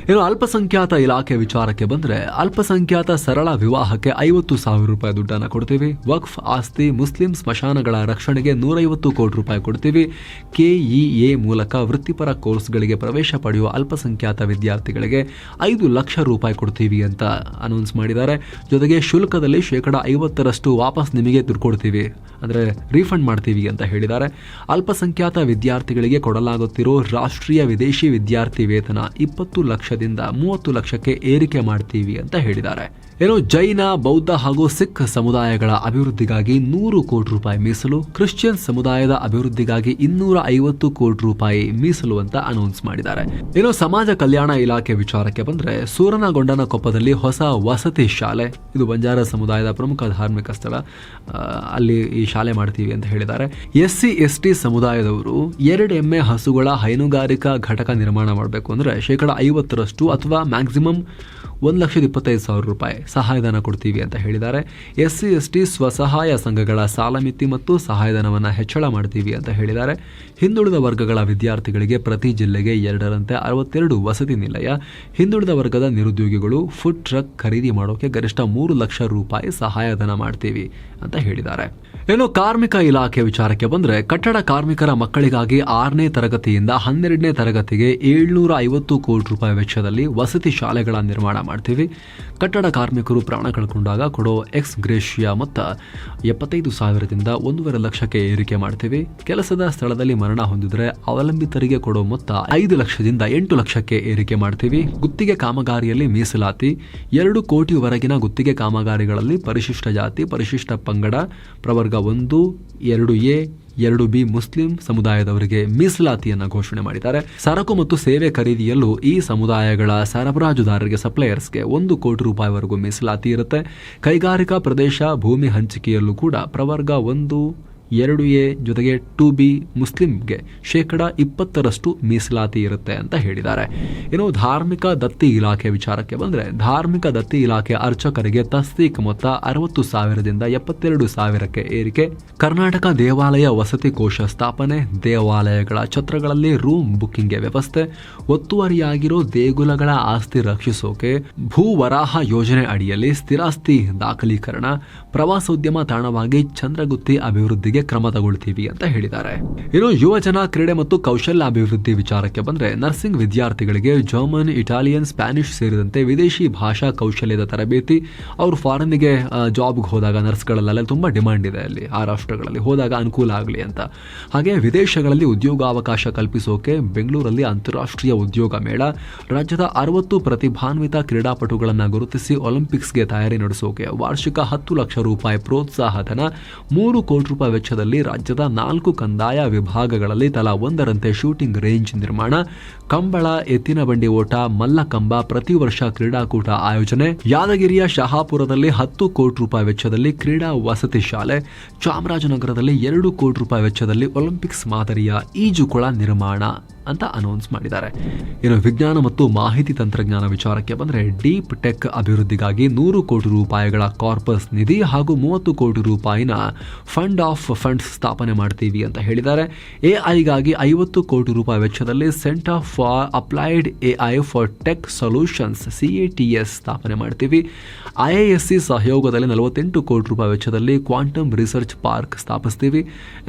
ಇನ್ನು ಅಲ್ಪಸಂಖ್ಯಾತ ಇಲಾಖೆ ವಿಚಾರಕ್ಕೆ ಬಂದ್ರೆ, ಅಲ್ಪಸಂಖ್ಯಾತ ಸರಳ ವಿವಾಹಕ್ಕೆ ಐವತ್ತು ಸಾವಿರ ರೂಪಾಯಿ ದುಡ್ಡನ್ನು ಕೊಡ್ತೀವಿ. ವಕ್ಫ್, ಆಸ್ತಿ, ಮುಸ್ಲಿಂ ಸ್ಮಶಾನಗಳ ರಕ್ಷಣೆಗೆ ನೂರೈವತ್ತು ಕೋಟಿ ರೂಪಾಯಿ ಕೊಡ್ತೀವಿ. ಕೆಇಎ ಮೂಲಕ ವೃತ್ತಿಪರ ಕೋರ್ಸ್ಗಳಿಗೆ ಪ್ರವೇಶ ಪಡೆಯುವ ಅಲ್ಪಸಂಖ್ಯಾತ ವಿದ್ಯಾರ್ಥಿಗಳಿಗೆ ಐದು ಲಕ್ಷ ರೂಪಾಯಿ ಕೊಡ್ತೀವಿ ಅಂತ ಅನೌನ್ಸ್ ಮಾಡಿದ್ದಾರೆ. ಜೊತೆಗೆ ಶುಲ್ಕದಲ್ಲಿ ಶೇಕಡ ಐವತ್ತರಷ್ಟು ವಾಪಸ್ ನಿಮಗೆ ದುಡ್ಡು ಅಂದರೆ ರೀಫಂಡ್ ಮಾಡ್ತೀವಿ ಅಂತ ಹೇಳಿದ್ದಾರೆ. ಅಲ್ಪಸಂಖ್ಯಾತ ವಿದ್ಯಾರ್ಥಿಗಳಿಗೆ ಕೊಡಲಾಗುತ್ತಿರೋ ರಾಷ್ಟ್ರೀಯ ವಿದೇಶಿ ವಿದ್ಯಾರ್ಥಿ ವೇತನ ಇಪ್ಪತ್ತು ಲಕ್ಷದಿಂದ ಮೂವತ್ತು ಲಕ್ಷಕ್ಕೆ ಏರಿಕೆ ಮಾಡ್ತೀವಿ ಅಂತ ಹೇಳಿದ್ದಾರೆ. ಏನು ಜೈನ, ಬೌದ್ಧ ಹಾಗೂ ಸಿಖ್ ಸಮುದಾಯಗಳ ಅಭಿವೃದ್ಧಿಗಾಗಿ ನೂರು ಕೋಟಿ ರೂಪಾಯಿ ಮೀಸಲು, ಕ್ರಿಶ್ಚಿಯನ್ ಸಮುದಾಯದ ಅಭಿವೃದ್ಧಿಗಾಗಿ ಇನ್ನೂರ ಐವತ್ತು ಕೋಟಿ ರೂಪಾಯಿ ಮೀಸಲು ಅಂತ ಅನೌನ್ಸ್ ಮಾಡಿದ್ದಾರೆ. ಇನ್ನು ಸಮಾಜ ಕಲ್ಯಾಣ ಇಲಾಖೆ ವಿಚಾರಕ್ಕೆ ಬಂದ್ರೆ ಸೂರನಗೊಂಡನ ಕೊಪ್ಪದಲ್ಲಿ ಹೊಸ ವಸತಿ ಶಾಲೆ, ಇದು ಬಂಜಾರ ಸಮುದಾಯದ ಪ್ರಮುಖ ಧಾರ್ಮಿಕ ಸ್ಥಳ ಅಲ್ಲಿ ಈ ಶಾಲೆ ಮಾಡ್ತೀವಿ ಅಂತ ಹೇಳಿದ್ದಾರೆ. ಎಸ್ ಸಿ ಎಸ್ ಟಿ ಸಮುದಾಯದವರು ಎರಡು ಎಮ್ಮೆ ಹಸುಗಳ ಹೈನುಗಾರಿಕಾ ಘಟಕ ನಿರ್ಮಾಣ ಮಾಡಬೇಕು ಅಂದ್ರೆ ಶೇಕಡ ಐವತ್ತರಷ್ಟು ಅಥವಾ ಮ್ಯಾಕ್ಸಿಮಮ್ ಒಂದು ಲಕ್ಷದ ಇಪ್ಪತ್ತೈದು ಸಾವಿರ ರೂಪಾಯಿ ಸಹಾಯಧನ ಕೊಡ್ತೀವಿ ಅಂತ ಹೇಳಿದ್ದಾರೆ. ಎಸ್ ಸಿ ಎಸ್ ಟಿ ಸ್ವಸಹಾಯ ಸಂಘಗಳ ಸಾಲ ಮಿತಿ ಮತ್ತು ಸಹಾಯಧನವನ್ನು ಹೆಚ್ಚಳ ಮಾಡ್ತೀವಿ ಅಂತ ಹೇಳಿದ್ದಾರೆ. ಹಿಂದುಳಿದ ವರ್ಗಗಳ ವಿದ್ಯಾರ್ಥಿಗಳಿಗೆ ಪ್ರತಿ ಜಿಲ್ಲೆಗೆ ಎರಡರಂತೆ ಅರವತ್ತೆರಡು ವಸತಿ ನಿಲಯ, ಹಿಂದುಳಿದ ವರ್ಗದ ನಿರುದ್ಯೋಗಿಗಳು ಫುಡ್ ಟ್ರಕ್ ಖರೀದಿ ಮಾಡೋಕೆ ಗರಿಷ್ಠ ಮೂರು ಲಕ್ಷ ರೂಪಾಯಿ ಸಹಾಯಧನ ಮಾಡ್ತೀವಿ ಅಂತ ಹೇಳಿದ್ದಾರೆ. ಇನ್ನು ಕಾರ್ಮಿಕ ಇಲಾಖೆ ವಿಚಾರಕ್ಕೆ ಬಂದರೆ ಕಟ್ಟಡ ಕಾರ್ಮಿಕರ ಮಕ್ಕಳಿಗಾಗಿ ಆರನೇ ತರಗತಿಯಿಂದ ಹನ್ನೆರಡನೇ ತರಗತಿಗೆ ಏಳ್ನೂರ ಐವತ್ತು ಕೋಟಿ ರೂಪಾಯಿ ವೆಚ್ಚದಲ್ಲಿ ವಸತಿ ಶಾಲೆಗಳ ನಿರ್ಮಾಣ ಮಾಡ್ತೀವಿ. ಕಟ್ಟಡ ಕಾರ್ಮಿಕರು ಪ್ರಾಣ ಕಳ್ಕೊಂಡಾಗ ಕೊಡೋ ಎಕ್ಸ್ ಗ್ರೇಷಿಯಾ ಮೊತ್ತ ಎಪ್ಪತ್ತೈದು ಸಾವಿರದಿಂದ ಒಂದೂವರೆ ಲಕ್ಷಕ್ಕೆ ಏರಿಕೆ ಮಾಡ್ತೀವಿ. ಕೆಲಸದ ಸ್ಥಳದಲ್ಲಿ ಮರಣ ಹೊಂದಿದ್ರೆ ಅವಲಂಬಿತರಿಗೆ ಕೊಡೋ ಮೊತ್ತ ಐದು ಲಕ್ಷದಿಂದ ಎಂಟು ಲಕ್ಷಕ್ಕೆ ಏರಿಕೆ ಮಾಡ್ತೀವಿ. ಗುತ್ತಿಗೆ ಕಾಮಗಾರಿಯಲ್ಲಿ ಮೀಸಲಾತಿ, ಎರಡು ಕೋಟಿವರೆಗಿನ ಗುತ್ತಿಗೆ ಕಾಮಗಾರಿಗಳಲ್ಲಿ ಪರಿಶಿಷ್ಟ ಜಾತಿ, ಪರಿಶಿಷ್ಟ ಪಂಗಡ, ಪ್ರವರ್ಗ ಒಂದು, ಎರಡು ಎ ಎರಡು ಬಿ ಮುಸ್ಲಿಂ ಸಮುದಾಯದವರಿಗೆ ಮೀಸಲಾತಿಯನ್ನು ಘೋಷಣೆ ಮಾಡಿದ್ದಾರೆ. ಸರಕು ಮತ್ತು ಸೇವೆ ಖರೀದಿಯಲ್ಲೂ ಈ ಸಮುದಾಯಗಳ ಸರಬರಾಜುದಾರರಿಗೆ ಸಪ್ಲೈಯರ್ಸ್ಗೆ ಒಂದು ಕೋಟಿ ರೂಪಾಯಿವರೆಗೂ ಮೀಸಲಾತಿ ಇರುತ್ತೆ. ಕೈಗಾರಿಕಾ ಪ್ರದೇಶ ಭೂಮಿ ಹಂಚಿಕೆಯಲ್ಲೂ ಕೂಡ ಪ್ರವರ್ಗ ಒಂದು ಎರಡು ಎ ಜೊತೆಗೆ ಟು ಬಿ ಮುಸ್ಲಿಂಗೆ ಶೇಕಡ ಇಪ್ಪತ್ತರಷ್ಟು ಮೀಸಲಾತಿ ಇರುತ್ತೆ ಅಂತ ಹೇಳಿದ್ದಾರೆ. ಇನ್ನು ಧಾರ್ಮಿಕ ದತ್ತಿ ಇಲಾಖೆ ವಿಚಾರಕ್ಕೆ ಬಂದರೆ ಧಾರ್ಮಿಕ ದತ್ತಿ ಇಲಾಖೆ ಅರ್ಚಕರಿಗೆ ತಸ್ದೀಕ್ ಮೊತ್ತ ಅರವತ್ತು ಸಾವಿರದಿಂದ ಎಪ್ಪತ್ತೆರಡು ಸಾವಿರಕ್ಕೆ ಏರಿಕೆ. ಕರ್ನಾಟಕ ದೇವಾಲಯ ವಸತಿ ಕೋಶ ಸ್ಥಾಪನೆ, ದೇವಾಲಯಗಳ ಛತ್ರಗಳಲ್ಲಿ ರೂಮ್ ಬುಕ್ಕಿಂಗ್ಗೆ ವ್ಯವಸ್ಥೆ, ಒತ್ತುವರಿಯಾಗಿರೋ ದೇಗುಲಗಳ ಆಸ್ತಿ ರಕ್ಷಿಸೋಕೆ ಭೂವರಾಹ ಯೋಜನೆ ಅಡಿಯಲ್ಲಿ ಸ್ಥಿರಾಸ್ತಿ ದಾಖಲೀಕರಣ, ಪ್ರವಾಸೋದ್ಯಮ ತಾಣವಾಗಿ ಚಂದ್ರಗುತ್ತಿ ಅಭಿವೃದ್ಧಿಗೆ ಕ್ರಮ ತಗೊಳ್ತೀವಿ ಅಂತ ಹೇಳಿದ್ದಾರೆ. ಇನ್ನು ಯುವಜನ ಕ್ರೀಡೆ ಮತ್ತು ಕೌಶಲ್ಯ ಅಭಿವೃದ್ಧಿ ವಿಚಾರಕ್ಕೆ ಬಂದ್ರೆ ನರ್ಸಿಂಗ್ ವಿದ್ಯಾರ್ಥಿಗಳಿಗೆ ಜರ್ಮನ್, ಇಟಾಲಿಯನ್, ಸ್ಪ್ಯಾನಿಷ್ ಸೇರಿದಂತೆ ವಿದೇಶಿ ಭಾಷಾ ಕೌಶಲ್ಯದ ತರಬೇತಿ. ಅವರು ಫಾರಿನ್ಗೆ ಜಾಬ್ಗೆ ಹೋದಾಗ ನರ್ಸ್ಗಳಲ್ಲೆಲ್ಲ ತುಂಬಾ ಡಿಮಾಂಡ್ ಇದೆ ಅಲ್ಲಿ, ಆ ರಾಷ್ಟ್ರಗಳಲ್ಲಿ. ಹೋದಾಗ ಅನುಕೂಲ ಆಗಲಿ ಅಂತ. ಹಾಗೆ ವಿದೇಶಗಳಲ್ಲಿ ಉದ್ಯೋಗಾವಕಾಶ ಕಲ್ಪಿಸೋಕೆ ಬೆಂಗಳೂರಲ್ಲಿ ಅಂತಾರಾಷ್ಟ್ರೀಯ ಉದ್ಯೋಗ ಮೇಳ, ರಾಜ್ಯದ ಅರವತ್ತು ಪ್ರತಿಭಾನ್ವಿತ ಕ್ರೀಡಾಪಟುಗಳನ್ನು ಗುರುತಿಸಿ ಒಲಿಂಪಿಕ್ಸ್ಗೆ ತಯಾರಿ ನಡೆಸೋಕೆ ವಾರ್ಷಿಕ ಹತ್ತು ಲಕ್ಷ ರೂಪಾಯಿ ಪ್ರೋತ್ಸಾಹ ಧನ ಮೂರು ಕೋಟಿ ರೂಪಾಯಿ ವೆಚ್ಚದಲ್ಲಿ ರಾಜ್ಯದ ನಾಲ್ಕು ಕಂದಾಯ ವಿಭಾಗಗಳಲ್ಲಿ ತಲಾ ಒಂದರಂತೆ ಶೂಟಿಂಗ್ ರೇಂಜ್ ನಿರ್ಮಾಣ, ಕಂಬಳ, ಎತ್ತಿನ ಬಂಡಿ ಓಟ, ಮಲ್ಲಕಂಬ ಪ್ರತಿ ವರ್ಷ ಕ್ರೀಡಾಕೂಟ ಆಯೋಜನೆ. ಯಾದಗಿರಿಯ ಶಹಾಪುರದಲ್ಲಿ ಹತ್ತು ಕೋಟಿ ರೂಪಾಯಿ ವೆಚ್ಚದಲ್ಲಿ ಕ್ರೀಡಾ ವಸತಿ ಶಾಲೆ. ಚಾಮರಾಜನಗರದಲ್ಲಿ ಎರಡು ಕೋಟಿ ರೂಪಾಯಿ ವೆಚ್ಚದಲ್ಲಿ ಒಲಿಂಪಿಕ್ಸ್ ಮಾದರಿಯ ಈಜುಕೊಳ ನಿರ್ಮಾಣ. ಅಂತ ಅನೌನ್ಸ್ ಮಾಡಿದ್ದಾರೆ. ಇನ್ನು ವಿಜ್ಞಾನ ಮತ್ತು ಮಾಹಿತಿ ತಂತ್ರಜ್ಞಾನ ವಿಚಾರಕ್ಕೆ ಬಂದರೆ ಡೀಪ್ ಟೆಕ್ ಅಭಿವೃದ್ಧಿಗಾಗಿ ನೂರು ಕೋಟಿ ರೂಪಾಯಿಗಳ ಕಾರ್ಪಸ್ ನಿಧಿ ಹಾಗೂ ಮೂವತ್ತು ಕೋಟಿ ರೂಪಾಯಿನ ಫಂಡ್ ಆಫ್ ಫಂಡ್ಸ್ ಸ್ಥಾಪನೆ ಮಾಡ್ತೀವಿ ಅಂತ ಹೇಳಿದ್ದಾರೆ. ಎಐಗಾಗಿ ಐವತ್ತು ಕೋಟಿ ರೂಪಾಯಿ ವೆಚ್ಚದಲ್ಲಿ centre for applied AI for tech solutions CATS ಸ್ಥಾಪನೆ ಮಾಡ್ತೀವಿ. ಐಎಎಸ್ಸಿ ಸಹಯೋಗದಲ್ಲಿ ನಲವತ್ತೆಂಟು ಕೋಟಿ ರೂಪಾಯಿ ವೆಚ್ಚದಲ್ಲಿ ಕ್ವಾಂಟಮ್ ರಿಸರ್ಚ್ ಪಾರ್ಕ್ ಸ್ಥಾಪಿಸ್ತೀವಿ.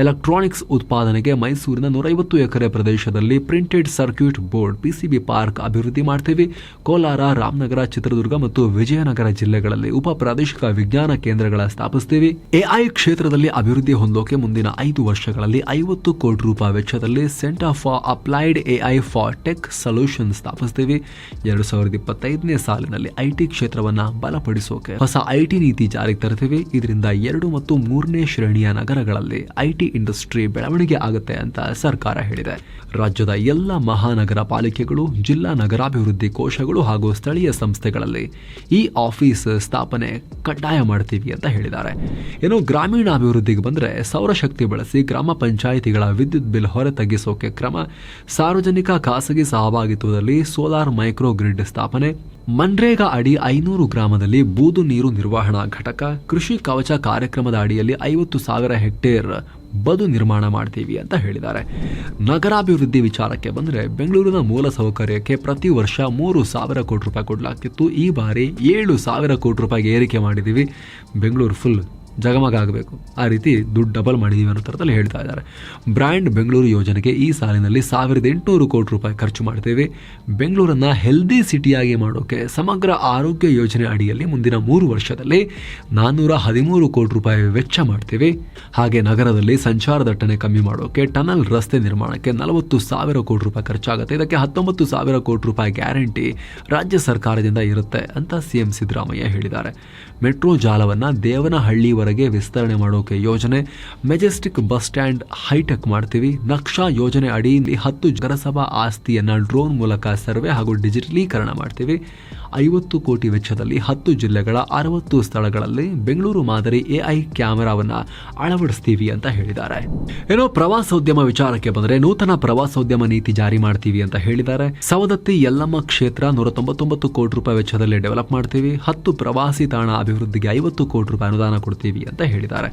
ಎಲೆಕ್ಟ್ರಾನಿಕ್ಸ್ ಉತ್ಪಾದನೆಗೆ ಮೈಸೂರಿನ ನೂರೈವತ್ತು ಎಕರೆ ಪ್ರದೇಶದಲ್ಲಿ printed circuit board PCB park ಅಭಿವೃದ್ಧಿ ಮಾಡ್ತೇವೆ. ಕೋಲಾರ, ರಾಮನಗರ, ಚಿತ್ರದುರ್ಗ ಮತ್ತು ವಿಜಯನಗರ ಜಿಲ್ಲೆಗಳಲ್ಲಿ ಉಪ ಪ್ರಾದೇಶಿಕ ವಿಜ್ಞಾನ ಕೇಂದ್ರಗಳ ಸ್ಥಾಪಿಸುತ್ತೇವೆ ಎಐ ಕ್ಷೇತ್ರದಲ್ಲಿ ಅಭಿವೃದ್ಧಿ ಹೊಂದೋಕೆ ಮುಂದಿನ ಐದು ವರ್ಷಗಳಲ್ಲಿ ಐವತ್ತು ಕೋಟಿ ರೂಪಾಯಿ ವೆಚ್ಚದಲ್ಲಿ centre for applied AI for tech solution ಸ್ಥಾಪಿಸುತ್ತೇವೆ ಎರಡು ಸಾವಿರದ ಇಪ್ಪತ್ತೈದನೇ ಸಾಲಿನಲ್ಲಿ ಐಟಿ ಕ್ಷೇತ್ರವನ್ನ ಬಲಪಡಿಸೋಕೆ ಹೊಸ ಐಟಿ ನೀತಿ ಜಾರಿಗೆ ತರುತ್ತೇವೆ. ಇದರಿಂದ ಎರಡು ಮತ್ತು ಮೂರನೇ ಶ್ರೇಣಿಯ ನಗರಗಳಲ್ಲಿ ಐಟಿ ಇಂಡಸ್ಟ್ರಿ ಬೆಳವಣಿಗೆ ಆಗುತ್ತೆ ಅಂತ ಸರ್ಕಾರ ಹೇಳಿದೆ. ರಾಜ್ಯದ ಎಲ್ಲ ಮಹಾನಗರ ಪಾಲಿಕೆಗಳು, ಜಿಲ್ಲಾ ನಗರಾಭಿವೃದ್ಧಿ ಕೋಶಗಳು ಹಾಗೂ ಸ್ಥಳೀಯ ಸಂಸ್ಥೆಗಳಲ್ಲಿ ಈ ಆಫೀಸ್ ಸ್ಥಾಪನೆ ಕಡ್ಡಾಯ ಮಾಡ್ತೀವಿ ಅಂತ ಹೇಳಿದ್ದಾರೆ. ಇನ್ನು ಗ್ರಾಮೀಣಾಭಿವೃದ್ಧಿಗೆ ಬಂದರೆ ಸೌರಶಕ್ತಿ ಬಳಸಿ ಗ್ರಾಮ ಪಂಚಾಯಿತಿಗಳ ವಿದ್ಯುತ್ ಬಿಲ್ ಹೊರ ತಗ್ಗಿಸೋಕೆ ಕ್ರಮ ಸಾರ್ವಜನಿಕ ಖಾಸಗಿ ಸಹಭಾಗಿತ್ವದಲ್ಲಿ ಸೋಲಾರ್ ಮೈಕ್ರೋಗ್ರಿಡ್ ಸ್ಥಾಪನೆ, ಮನ್ರೇಗಾ ಅಡಿ ಐನೂರು ಗ್ರಾಮದಲ್ಲಿ ಬೂದು ನೀರು ನಿರ್ವಹಣಾ ಘಟಕ, ಕೃಷಿ ಕವಚ ಕಾರ್ಯಕ್ರಮದ ಅಡಿಯಲ್ಲಿ ಐವತ್ತು ಸಾವಿರ ಹೆಕ್ಟೇರ್ ಬದು ನಿರ್ಮಾಣ ಮಾಡ್ತೀವಿ ಅಂತ ಹೇಳಿದ್ದಾರೆ. ನಗರಾಭಿವೃದ್ಧಿ ವಿಚಾರಕ್ಕೆ ಬಂದರೆ ಬೆಂಗಳೂರಿನ ಮೂಲ ಸೌಕರ್ಯಕ್ಕೆ ಪ್ರತಿ ವರ್ಷ ಮೂರು ಸಾವಿರ ಕೋಟಿ ರೂಪಾಯಿ ಕೊಡಲಾಗ್ತಿತ್ತು. ಈ ಬಾರಿ ಏಳು ಸಾವಿರ ಕೋಟಿ ರೂಪಾಯಿಗೆ ಏರಿಕೆ ಮಾಡಿದ್ದೀವಿ. ಬೆಂಗಳೂರು ಫುಲ್ ಜಗಮಗ ಆಗಬೇಕು. ಆ ರೀತಿ ದುಡ್ಡು ಡಬಲ್ ಮಾಡಿದ್ದೀವಿ ಅನ್ನೋ ಥರದಲ್ಲಿ ಹೇಳ್ತಾ ಇದ್ದಾರೆ. ಬ್ರ್ಯಾಂಡ್ ಬೆಂಗಳೂರು ಯೋಜನೆಗೆ ಈ ಸಾಲಿನಲ್ಲಿ ಸಾವಿರದ ಎಂಟುನೂರು ಕೋಟಿ ರೂಪಾಯಿ ಖರ್ಚು ಮಾಡ್ತೇವೆ. ಬೆಂಗಳೂರನ್ನು ಹೆಲ್ದಿ ಸಿಟಿಯಾಗಿ ಮಾಡೋಕ್ಕೆ ಸಮಗ್ರ ಆರೋಗ್ಯ ಯೋಜನೆ ಅಡಿಯಲ್ಲಿ ಮುಂದಿನ ಮೂರು ವರ್ಷದಲ್ಲಿ ನಾನ್ನೂರ ಹದಿಮೂರು ಕೋಟಿ ರೂಪಾಯಿ ವೆಚ್ಚ ಮಾಡ್ತೇವೆ. ಹಾಗೆ ನಗರದಲ್ಲಿ ಸಂಚಾರ ದಟ್ಟಣೆ ಕಮ್ಮಿ ಮಾಡೋಕೆ, ಟನಲ್ ರಸ್ತೆ ನಿರ್ಮಾಣಕ್ಕೆ ನಲವತ್ತು ಸಾವಿರ ಕೋಟಿ ರೂಪಾಯಿ ಖರ್ಚಾಗುತ್ತೆ. ಇದಕ್ಕೆ ಹತ್ತೊಂಬತ್ತು ಸಾವಿರ ಕೋಟಿ ರೂಪಾಯಿ ಗ್ಯಾರಂಟಿ ರಾಜ್ಯ ಸರ್ಕಾರದಿಂದ ಇರುತ್ತೆ ಅಂತ ಸಿಎಂ ಸಿದ್ದರಾಮಯ್ಯ ಹೇಳಿದ್ದಾರೆ. ಮೆಟ್ರೋ ಜಾಲವನ್ನು ದೇವನಹಳ್ಳಿವರೆಗೆ ವಿಸ್ತರಣೆ ಮಾಡೋಕೆ ಯೋಜನೆ. ಮೆಜೆಸ್ಟಿಕ್ ಬಸ್ ಸ್ಟ್ಯಾಂಡ್ ಹೈಟೆಕ್ ಮಾಡ್ತೀವಿ. ನಕ್ಷಾ ಯೋಜನೆ ಅಡಿ ಹತ್ತು ನಗರಸಭಾ ಆಸ್ತಿಯನ್ನ ಡ್ರೋನ್ ಮೂಲಕ ಸರ್ವೆ ಹಾಗೂ ಡಿಜಿಟಲೀಕರಣ ಮಾಡ್ತೀವಿ. ಐವತ್ತು ಕೋಟಿ ವೆಚ್ಚದಲ್ಲಿ ಹತ್ತು ಜಿಲ್ಲೆಗಳ ಅರವತ್ತು ಸ್ಥಳಗಳಲ್ಲಿ ಬೆಂಗಳೂರು ಮಾದರಿ ಎಐ ಕ್ಯಾಮೆರಾವನ್ನು ಅಳವಡಿಸ್ತೀವಿ ಅಂತ ಹೇಳಿದ್ದಾರೆ. ಏನೋ ಪ್ರವಾಸೋದ್ಯಮ ವಿಚಾರಕ್ಕೆ ಬಂದರೆ ನೂತನ ಪ್ರವಾಸೋದ್ಯಮ ನೀತಿ ಜಾರಿ ಮಾಡ್ತೀವಿ ಅಂತ ಹೇಳಿದ್ದಾರೆ. ಸವದತ್ತಿ ಯಲ್ಲಮ್ಮ ಕ್ಷೇತ್ರ ನೂರ ತೊಂಬತ್ತೊಂಬತ್ತು ಕೋಟಿ ರೂಪಾಯಿ ವೆಚ್ಚದಲ್ಲಿ ಡೆವಲಪ್ ಮಾಡ್ತೀವಿ. ಹತ್ತು ಪ್ರವಾಸಿ ತಾಣ ಅಭಿವೃದ್ಧಿಗೆ ಐವತ್ತು ಕೋಟಿ ರೂಪಾಯಿ ಅನುದಾನ ಕೊಡ್ತೀವಿ. ಅಂತ ಹೇಳಿದ್ದಾರೆ.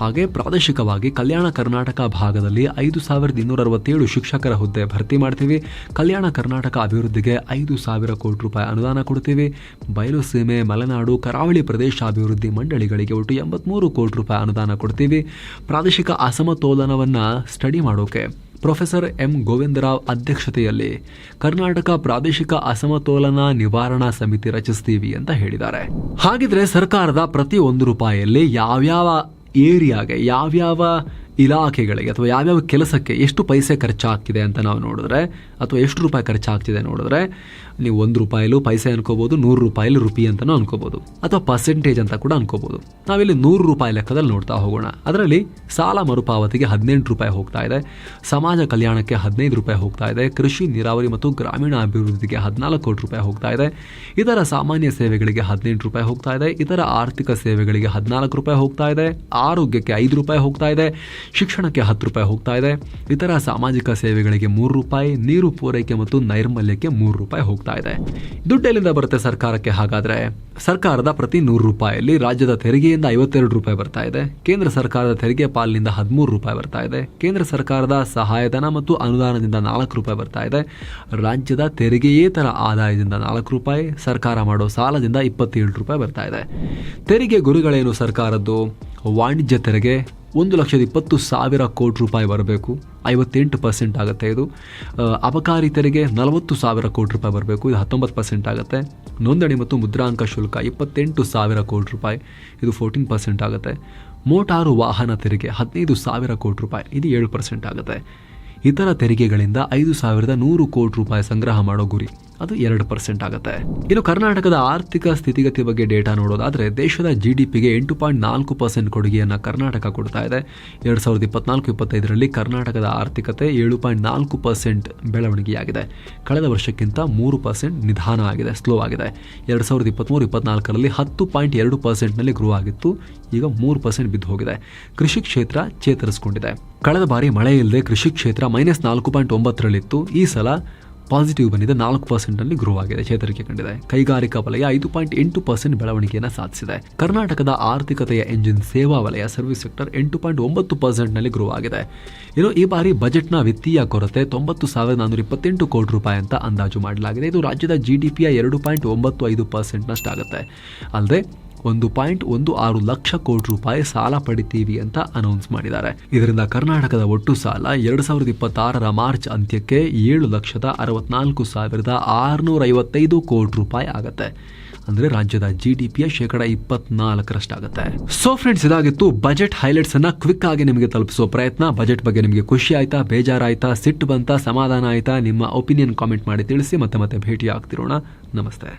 ಹಾಗೆ ಪ್ರಾದೇಶಿಕವಾಗಿ ಕಲ್ಯಾಣ ಕರ್ನಾಟಕ ಭಾಗದಲ್ಲಿ ಐದು ಸಾವಿರದ ಇನ್ನೂರ ಅರವತ್ತೇಳು ಶಿಕ್ಷಕರ ಹುದ್ದೆ ಭರ್ತಿ ಮಾಡ್ತೀವಿ. ಕಲ್ಯಾಣ ಕರ್ನಾಟಕ ಅಭಿವೃದ್ಧಿಗೆ ಐದು ಸಾವಿರ ಕೋಟಿ ರೂಪಾಯಿ ಅನುದಾನ ಕೊಡ್ತೀವಿ. ಬಯಲು ಸೀಮೆ, ಮಲೆನಾಡು, ಕರಾವಳಿ ಪ್ರದೇಶ ಅಭಿವೃದ್ಧಿ ಮಂಡಳಿಗಳಿಗೆ ಒಟ್ಟು ಎಂಬತ್ಮೂರು ಕೋಟಿ ರೂಪಾಯಿ ಅನುದಾನ ಕೊಡ್ತೀವಿ. ಪ್ರಾದೇಶಿಕ ಅಸಮತೋಲನವನ್ನು ಸ್ಟಡಿ ಮಾಡೋಕೆ ಪ್ರೊಫೆಸರ್ ಎಂ. ಗೋವಿಂದರಾವ್ ಅಧ್ಯಕ್ಷತೆಯಲ್ಲಿ ಕರ್ನಾಟಕ ಪ್ರಾದೇಶಿಕ ಅಸಮತೋಲನ ನಿವಾರಣಾ ಸಮಿತಿ ರಚಿಸ್ತೀವಿ ಅಂತ ಹೇಳಿದ್ದಾರೆ. ಹಾಗಿದ್ರೆ ಸರ್ಕಾರದ ಪ್ರತಿ ಒಂದು ರೂಪಾಯಿಯಲ್ಲಿ ಯಾವ್ಯಾವ ಏರಿಯಾಗೆ ಯಾವ್ಯಾವ ಇಲಾಖೆಗಳಿಗೆ ಅಥವಾ ಯಾವ್ಯಾವ ಕೆಲಸಕ್ಕೆ ಎಷ್ಟು ಪೈಸೆ ಖರ್ಚಾಗ್ತಿದೆ ಅಂತ ನಾವು ನೋಡಿದ್ರೆ, ಅಥವಾ ಎಷ್ಟು ರೂಪಾಯಿ ಖರ್ಚಾಗ್ತಿದೆ ನೋಡಿದ್ರೆ, ನೀವು ಒಂದು ರೂಪಾಯಿಲು ಪೈಸೆ ಅನ್ಕೋಬೋದು, ನೂರು ರೂಪಾಯಿಲು ರುಪಿ ಅಂತಲೂ ಅನ್ಕೋಬೋದು, ಅಥವಾ ಪರ್ಸೆಂಟೇಜ್ ಅಂತ ಕೂಡ ಅನ್ಕೋಬಹುದು ನಾವಿಲ್ಲಿ ನೂರು ರೂಪಾಯಿ ಲೆಕ್ಕದಲ್ಲಿ ನೋಡ್ತಾ ಹೋಗೋಣ. ಅದರಲ್ಲಿ ಸಾಲ ಮರುಪಾವತಿಗೆ ಹದಿನೆಂಟು ರೂಪಾಯಿ ಹೋಗ್ತಾ ಇದೆ, ಸಮಾಜ ಕಲ್ಯಾಣಕ್ಕೆ ಹದಿನೈದು ರೂಪಾಯಿ ಹೋಗ್ತಾ ಇದೆ, ಕೃಷಿ, ನೀರಾವರಿ ಮತ್ತು ಗ್ರಾಮೀಣ ಅಭಿವೃದ್ಧಿಗೆ ಹದಿನಾಲ್ಕು ಕೋಟಿ ರೂಪಾಯಿ ಹೋಗ್ತಾ ಇದೆ ಇತರ ಸಾಮಾನ್ಯ ಸೇವೆಗಳಿಗೆ ಹದಿನೆಂಟು ರೂಪಾಯಿ ಹೋಗ್ತಾ ಇದೆ ಇತರ ಆರ್ಥಿಕ ಸೇವೆಗಳಿಗೆ ಹದಿನಾಲ್ಕು ರೂಪಾಯಿ ಹೋಗ್ತಾ ಇದೆ, ಆರೋಗ್ಯಕ್ಕೆ ಐದು ರೂಪಾಯಿ ಹೋಗ್ತಾ ಇದೆ ಶಿಕ್ಷಣಕ್ಕೆ ಹತ್ತು ರೂಪಾಯಿ ಹೋಗ್ತಾ ಇದೆ. ಇತರ ಸಾಮಾಜಿಕ ಸೇವೆಗಳಿಗೆ ಮೂರು ರೂಪಾಯಿ, ನೀರು ಪೂರೈಕೆ ಮತ್ತು ನೈರ್ಮಲ್ಯಕ್ಕೆ ಮೂರು ರೂಪಾಯಿ ಹೋಗ್ತಾ ಇದೆ. ದುಡ್ಡೆಲ್ಲಿಂದ ಬರುತ್ತೆ ಸರ್ಕಾರಕ್ಕೆ ಹಾಗಾದ್ರೆ? ಸರ್ಕಾರದ ಪ್ರತಿ ನೂರು ರೂಪಾಯಿಯಲ್ಲಿ ರಾಜ್ಯದ ತೆರಿಗೆಯಿಂದ ಐವತ್ತೆರಡು ರೂಪಾಯಿ ಬರ್ತಾ ಇದೆ. ಕೇಂದ್ರ ಸರ್ಕಾರದ ತೆರಿಗೆ ಪಾಲಿನಿಂದ ಹದಿಮೂರು ರೂಪಾಯಿ ಬರ್ತಾ ಇದೆ. ಕೇಂದ್ರ ಸರ್ಕಾರದ ಸಹಾಯಧನ ಮತ್ತು ಅನುದಾನದಿಂದ ನಾಲ್ಕು ರೂಪಾಯಿ ಬರ್ತಾ ಇದೆ. ರಾಜ್ಯದ ತೆರಿಗೆಯೇತರ ಆದಾಯದಿಂದ ನಾಲ್ಕು ರೂಪಾಯಿ, ಸರ್ಕಾರ ಮಾಡೋ ಸಾಲದಿಂದ ಇಪ್ಪತ್ತೇಳು ರೂಪಾಯಿ ಬರ್ತಾ ಇದೆ. ತೆರಿಗೆ ಗುರಿಗಳೇನು ಸರ್ಕಾರದ್ದು? ವಾಣಿಜ್ಯ ತೆರಿಗೆ ಒಂದು ಲಕ್ಷದ ಇಪ್ಪತ್ತು ಸಾವಿರ ಕೋಟಿ ರೂಪಾಯಿ ಬರಬೇಕು. ಐವತ್ತೆಂಟು ಪರ್ಸೆಂಟ್ ಆಗುತ್ತೆ ಇದು. ಅಬಕಾರಿ ತೆರಿಗೆ ನಲವತ್ತು ಸಾವಿರ ಕೋಟಿ ರೂಪಾಯಿ ಬರಬೇಕು. ಇದು ಹತ್ತೊಂಬತ್ತು ಪರ್ಸೆಂಟ್ ಆಗುತ್ತೆ. ನೋಂದಣಿ ಮತ್ತು ಮುದ್ರಾಂಕ ಶುಲ್ಕ ಇಪ್ಪತ್ತೆಂಟು ಸಾವಿರ ಕೋಟಿ ರೂಪಾಯಿ. ಇದು ಫೋರ್ಟೀನ್ ಪರ್ಸೆಂಟ್ ಆಗುತ್ತೆ. ಮೋಟಾರು ವಾಹನ ತೆರಿಗೆ ಹದಿನೈದು ಸಾವಿರ ಕೋಟಿ ರೂಪಾಯಿ. ಇದು ಏಳು ಪರ್ಸೆಂಟ್ ಆಗುತ್ತೆ. ಇತರ ತೆರಿಗೆಗಳಿಂದ ಐದು ಸಾವಿರದ ನೂರು ಕೋಟಿ ರೂಪಾಯಿ ಸಂಗ್ರಹ ಮಾಡೋ ಗುರಿ. ಅದು ಎರಡು ಪರ್ಸೆಂಟ್ ಆಗುತ್ತೆ. ಇನ್ನು ಕರ್ನಾಟಕದ ಆರ್ಥಿಕ ಸ್ಥಿತಿಗತಿ ಬಗ್ಗೆ ಡೇಟಾ ನೋಡೋದಾದ್ರೆ ದೇಶದ ಜಿ ಡಿ ಪಿಗೆ ಎಂಟು ಪಾಯಿಂಟ್ ನಾಲ್ಕು ಪರ್ಸೆಂಟ್ ಕೊಡುಗೆಯನ್ನು ಕರ್ನಾಟಕ ಕೊಡ್ತಾ ಇದೆ. ಎರಡು ಸಾವಿರದ ಇಪ್ಪತ್ನಾಲ್ಕು, ಇಪ್ಪತ್ತೈದರಲ್ಲಿ ಕರ್ನಾಟಕದ ಆರ್ಥಿಕತೆ ಏಳು ಪಾಯಿಂಟ್ ನಾಲ್ಕು ಪರ್ಸೆಂಟ್ ಬೆಳವಣಿಗೆಯಾಗಿದೆ. ಕಳೆದ ವರ್ಷಕ್ಕಿಂತ ಮೂರು ಪರ್ಸೆಂಟ್ ನಿಧಾನ ಆಗಿದೆ ಸ್ಲೋ ಆಗಿದೆ. ಎರಡು ಸಾವಿರದ ಇಪ್ಪತ್ತ್ಮೂರು ಇಪ್ಪತ್ನಾಲ್ಕರಲ್ಲಿ ಹತ್ತು ಪಾಯಿಂಟ್ ಎರಡು ಪರ್ಸೆಂಟ್ನಲ್ಲಿ ಗ್ರೋ ಆಗಿತ್ತು. ಈಗ ಮೂರು ಪರ್ಸೆಂಟ್ ಬಿದ್ದು ಹೋಗಿದೆ. ಕೃಷಿ ಕ್ಷೇತ್ರ ಚೇತರಿಸಿಕೊಂಡಿದೆ. ಕಳೆದ ಬಾರಿ ಮಳೆ ಇಲ್ಲದೆ ಕೃಷಿ ಕ್ಷೇತ್ರ ಮೈನಸ್ ನಾಲ್ಕು ಪಾಯಿಂಟ್ ಒಂಬತ್ತರಲ್ಲಿತ್ತು. ಈ ಸಲ ಪಾಸಿಟಿವ್ ಬಂದಿದೆ, ನಾಲ್ಕು ಪರ್ಸೆಂಟ್ನಲ್ಲಿ ಗ್ರೋ ಆಗಿದೆ, ಚೇತರಿಕೆ ಕಂಡಿದೆ. ಕೈಗಾರಿಕಾ ವಲಯ ಐದು ಪಾಯಿಂಟ್ ಎಂಟು ಪರ್ಸೆಂಟ್ ಬೆಳವಣಿಗೆಯನ್ನು ಸಾಧಿಸಿದೆ. ಕರ್ನಾಟಕದ ಆರ್ಥಿಕತೆಯ ಎಂಜಿನ್ ಸೇವಾ ವಲಯ ಸರ್ವಿಸ್ ಸೆಕ್ಟರ್ ಎಂಟು ಪಾಯಿಂಟ್ ಒಂಬತ್ತು ಪರ್ಸೆಂಟ್ನಲ್ಲಿ ಗ್ರೋ ಆಗಿದೆ. ಇನ್ನು ಈ ಬಾರಿ ಬಜೆಟ್ನ ವಿತ್ತೀಯ ಕೊರತೆ ತೊಂಬತ್ತು ಸಾವಿರದ ನಾನ್ನೂರ ಇಪ್ಪತ್ತೆಂಟು ಕೋಟಿ ರೂಪಾಯಿ ಅಂತ ಅಂದಾಜು ಮಾಡಲಾಗಿದೆ. ಇದು ರಾಜ್ಯದ ಜಿ ಡಿ ಪಿಯ ಎರಡು ಪಾಯಿಂಟ್ ಒಂಬತ್ತು ಐದು ಪರ್ಸೆಂಟ್ನಷ್ಟಾಗುತ್ತೆ ಅಲ್ಲದೆ ಒಂದು ಪಾಯಿಂಟ್ ಒಂದು ಆರು ಲಕ್ಷ ಕೋಟಿ ರೂಪಾಯಿ ಸಾಲ ಪಡಿತೀವಿ ಅಂತ ಅನೌನ್ಸ್ ಮಾಡಿದ್ದಾರೆ. ಇದರಿಂದ ಕರ್ನಾಟಕದ ಒಟ್ಟು ಸಾಲ ಎರಡ್ ಸಾವಿರದ ಇಪ್ಪತ್ತಾರರ ಮಾರ್ಚ್ ಅಂತ್ಯಕ್ಕೆ ಏಳು ಲಕ್ಷದ ಅರವತ್ನಾಲ್ಕು ಸಾವಿರದ ಆರುನೂರ ಐವತ್ತೈದು ಕೋಟಿ ರೂಪಾಯಿ ಆಗುತ್ತೆ. ಅಂದ್ರೆ ರಾಜ್ಯದ ಜಿ ಡಿ ಪಿಯ ಶೇಕಡ ಇಪ್ಪತ್ನಾಲ್ಕರಷ್ಟಾಗುತ್ತೆ. ಸೊ ಫ್ರೆಂಡ್ಸ್ ಇದಾಗಿತ್ತು ಬಜೆಟ್ ಹೈಲೈಟ್ಸ್ ಅನ್ನ ಕ್ವಿಕ್ ಆಗಿ ನಿಮಗೆ ತಲುಪಿಸುವ ಪ್ರಯತ್ನ. ಬಜೆಟ್ ಬಗ್ಗೆ ನಿಮಗೆ ಖುಷಿ ಆಯ್ತಾ, ಬೇಜಾರಾಯ್ತಾ, ಸಿಟ್ಟು ಬಂತ, ಸಮಾಧಾನ ಆಯ್ತಾ, ನಿಮ್ಮ ಒಪಿನಿಯನ್ ಕಾಮೆಂಟ್ ಮಾಡಿ ತಿಳಿಸಿ ಮತ್ತೆ ಮತ್ತೆ ಭೇಟಿ ಆಗ್ತಿರೋಣ ನಮಸ್ತೆ.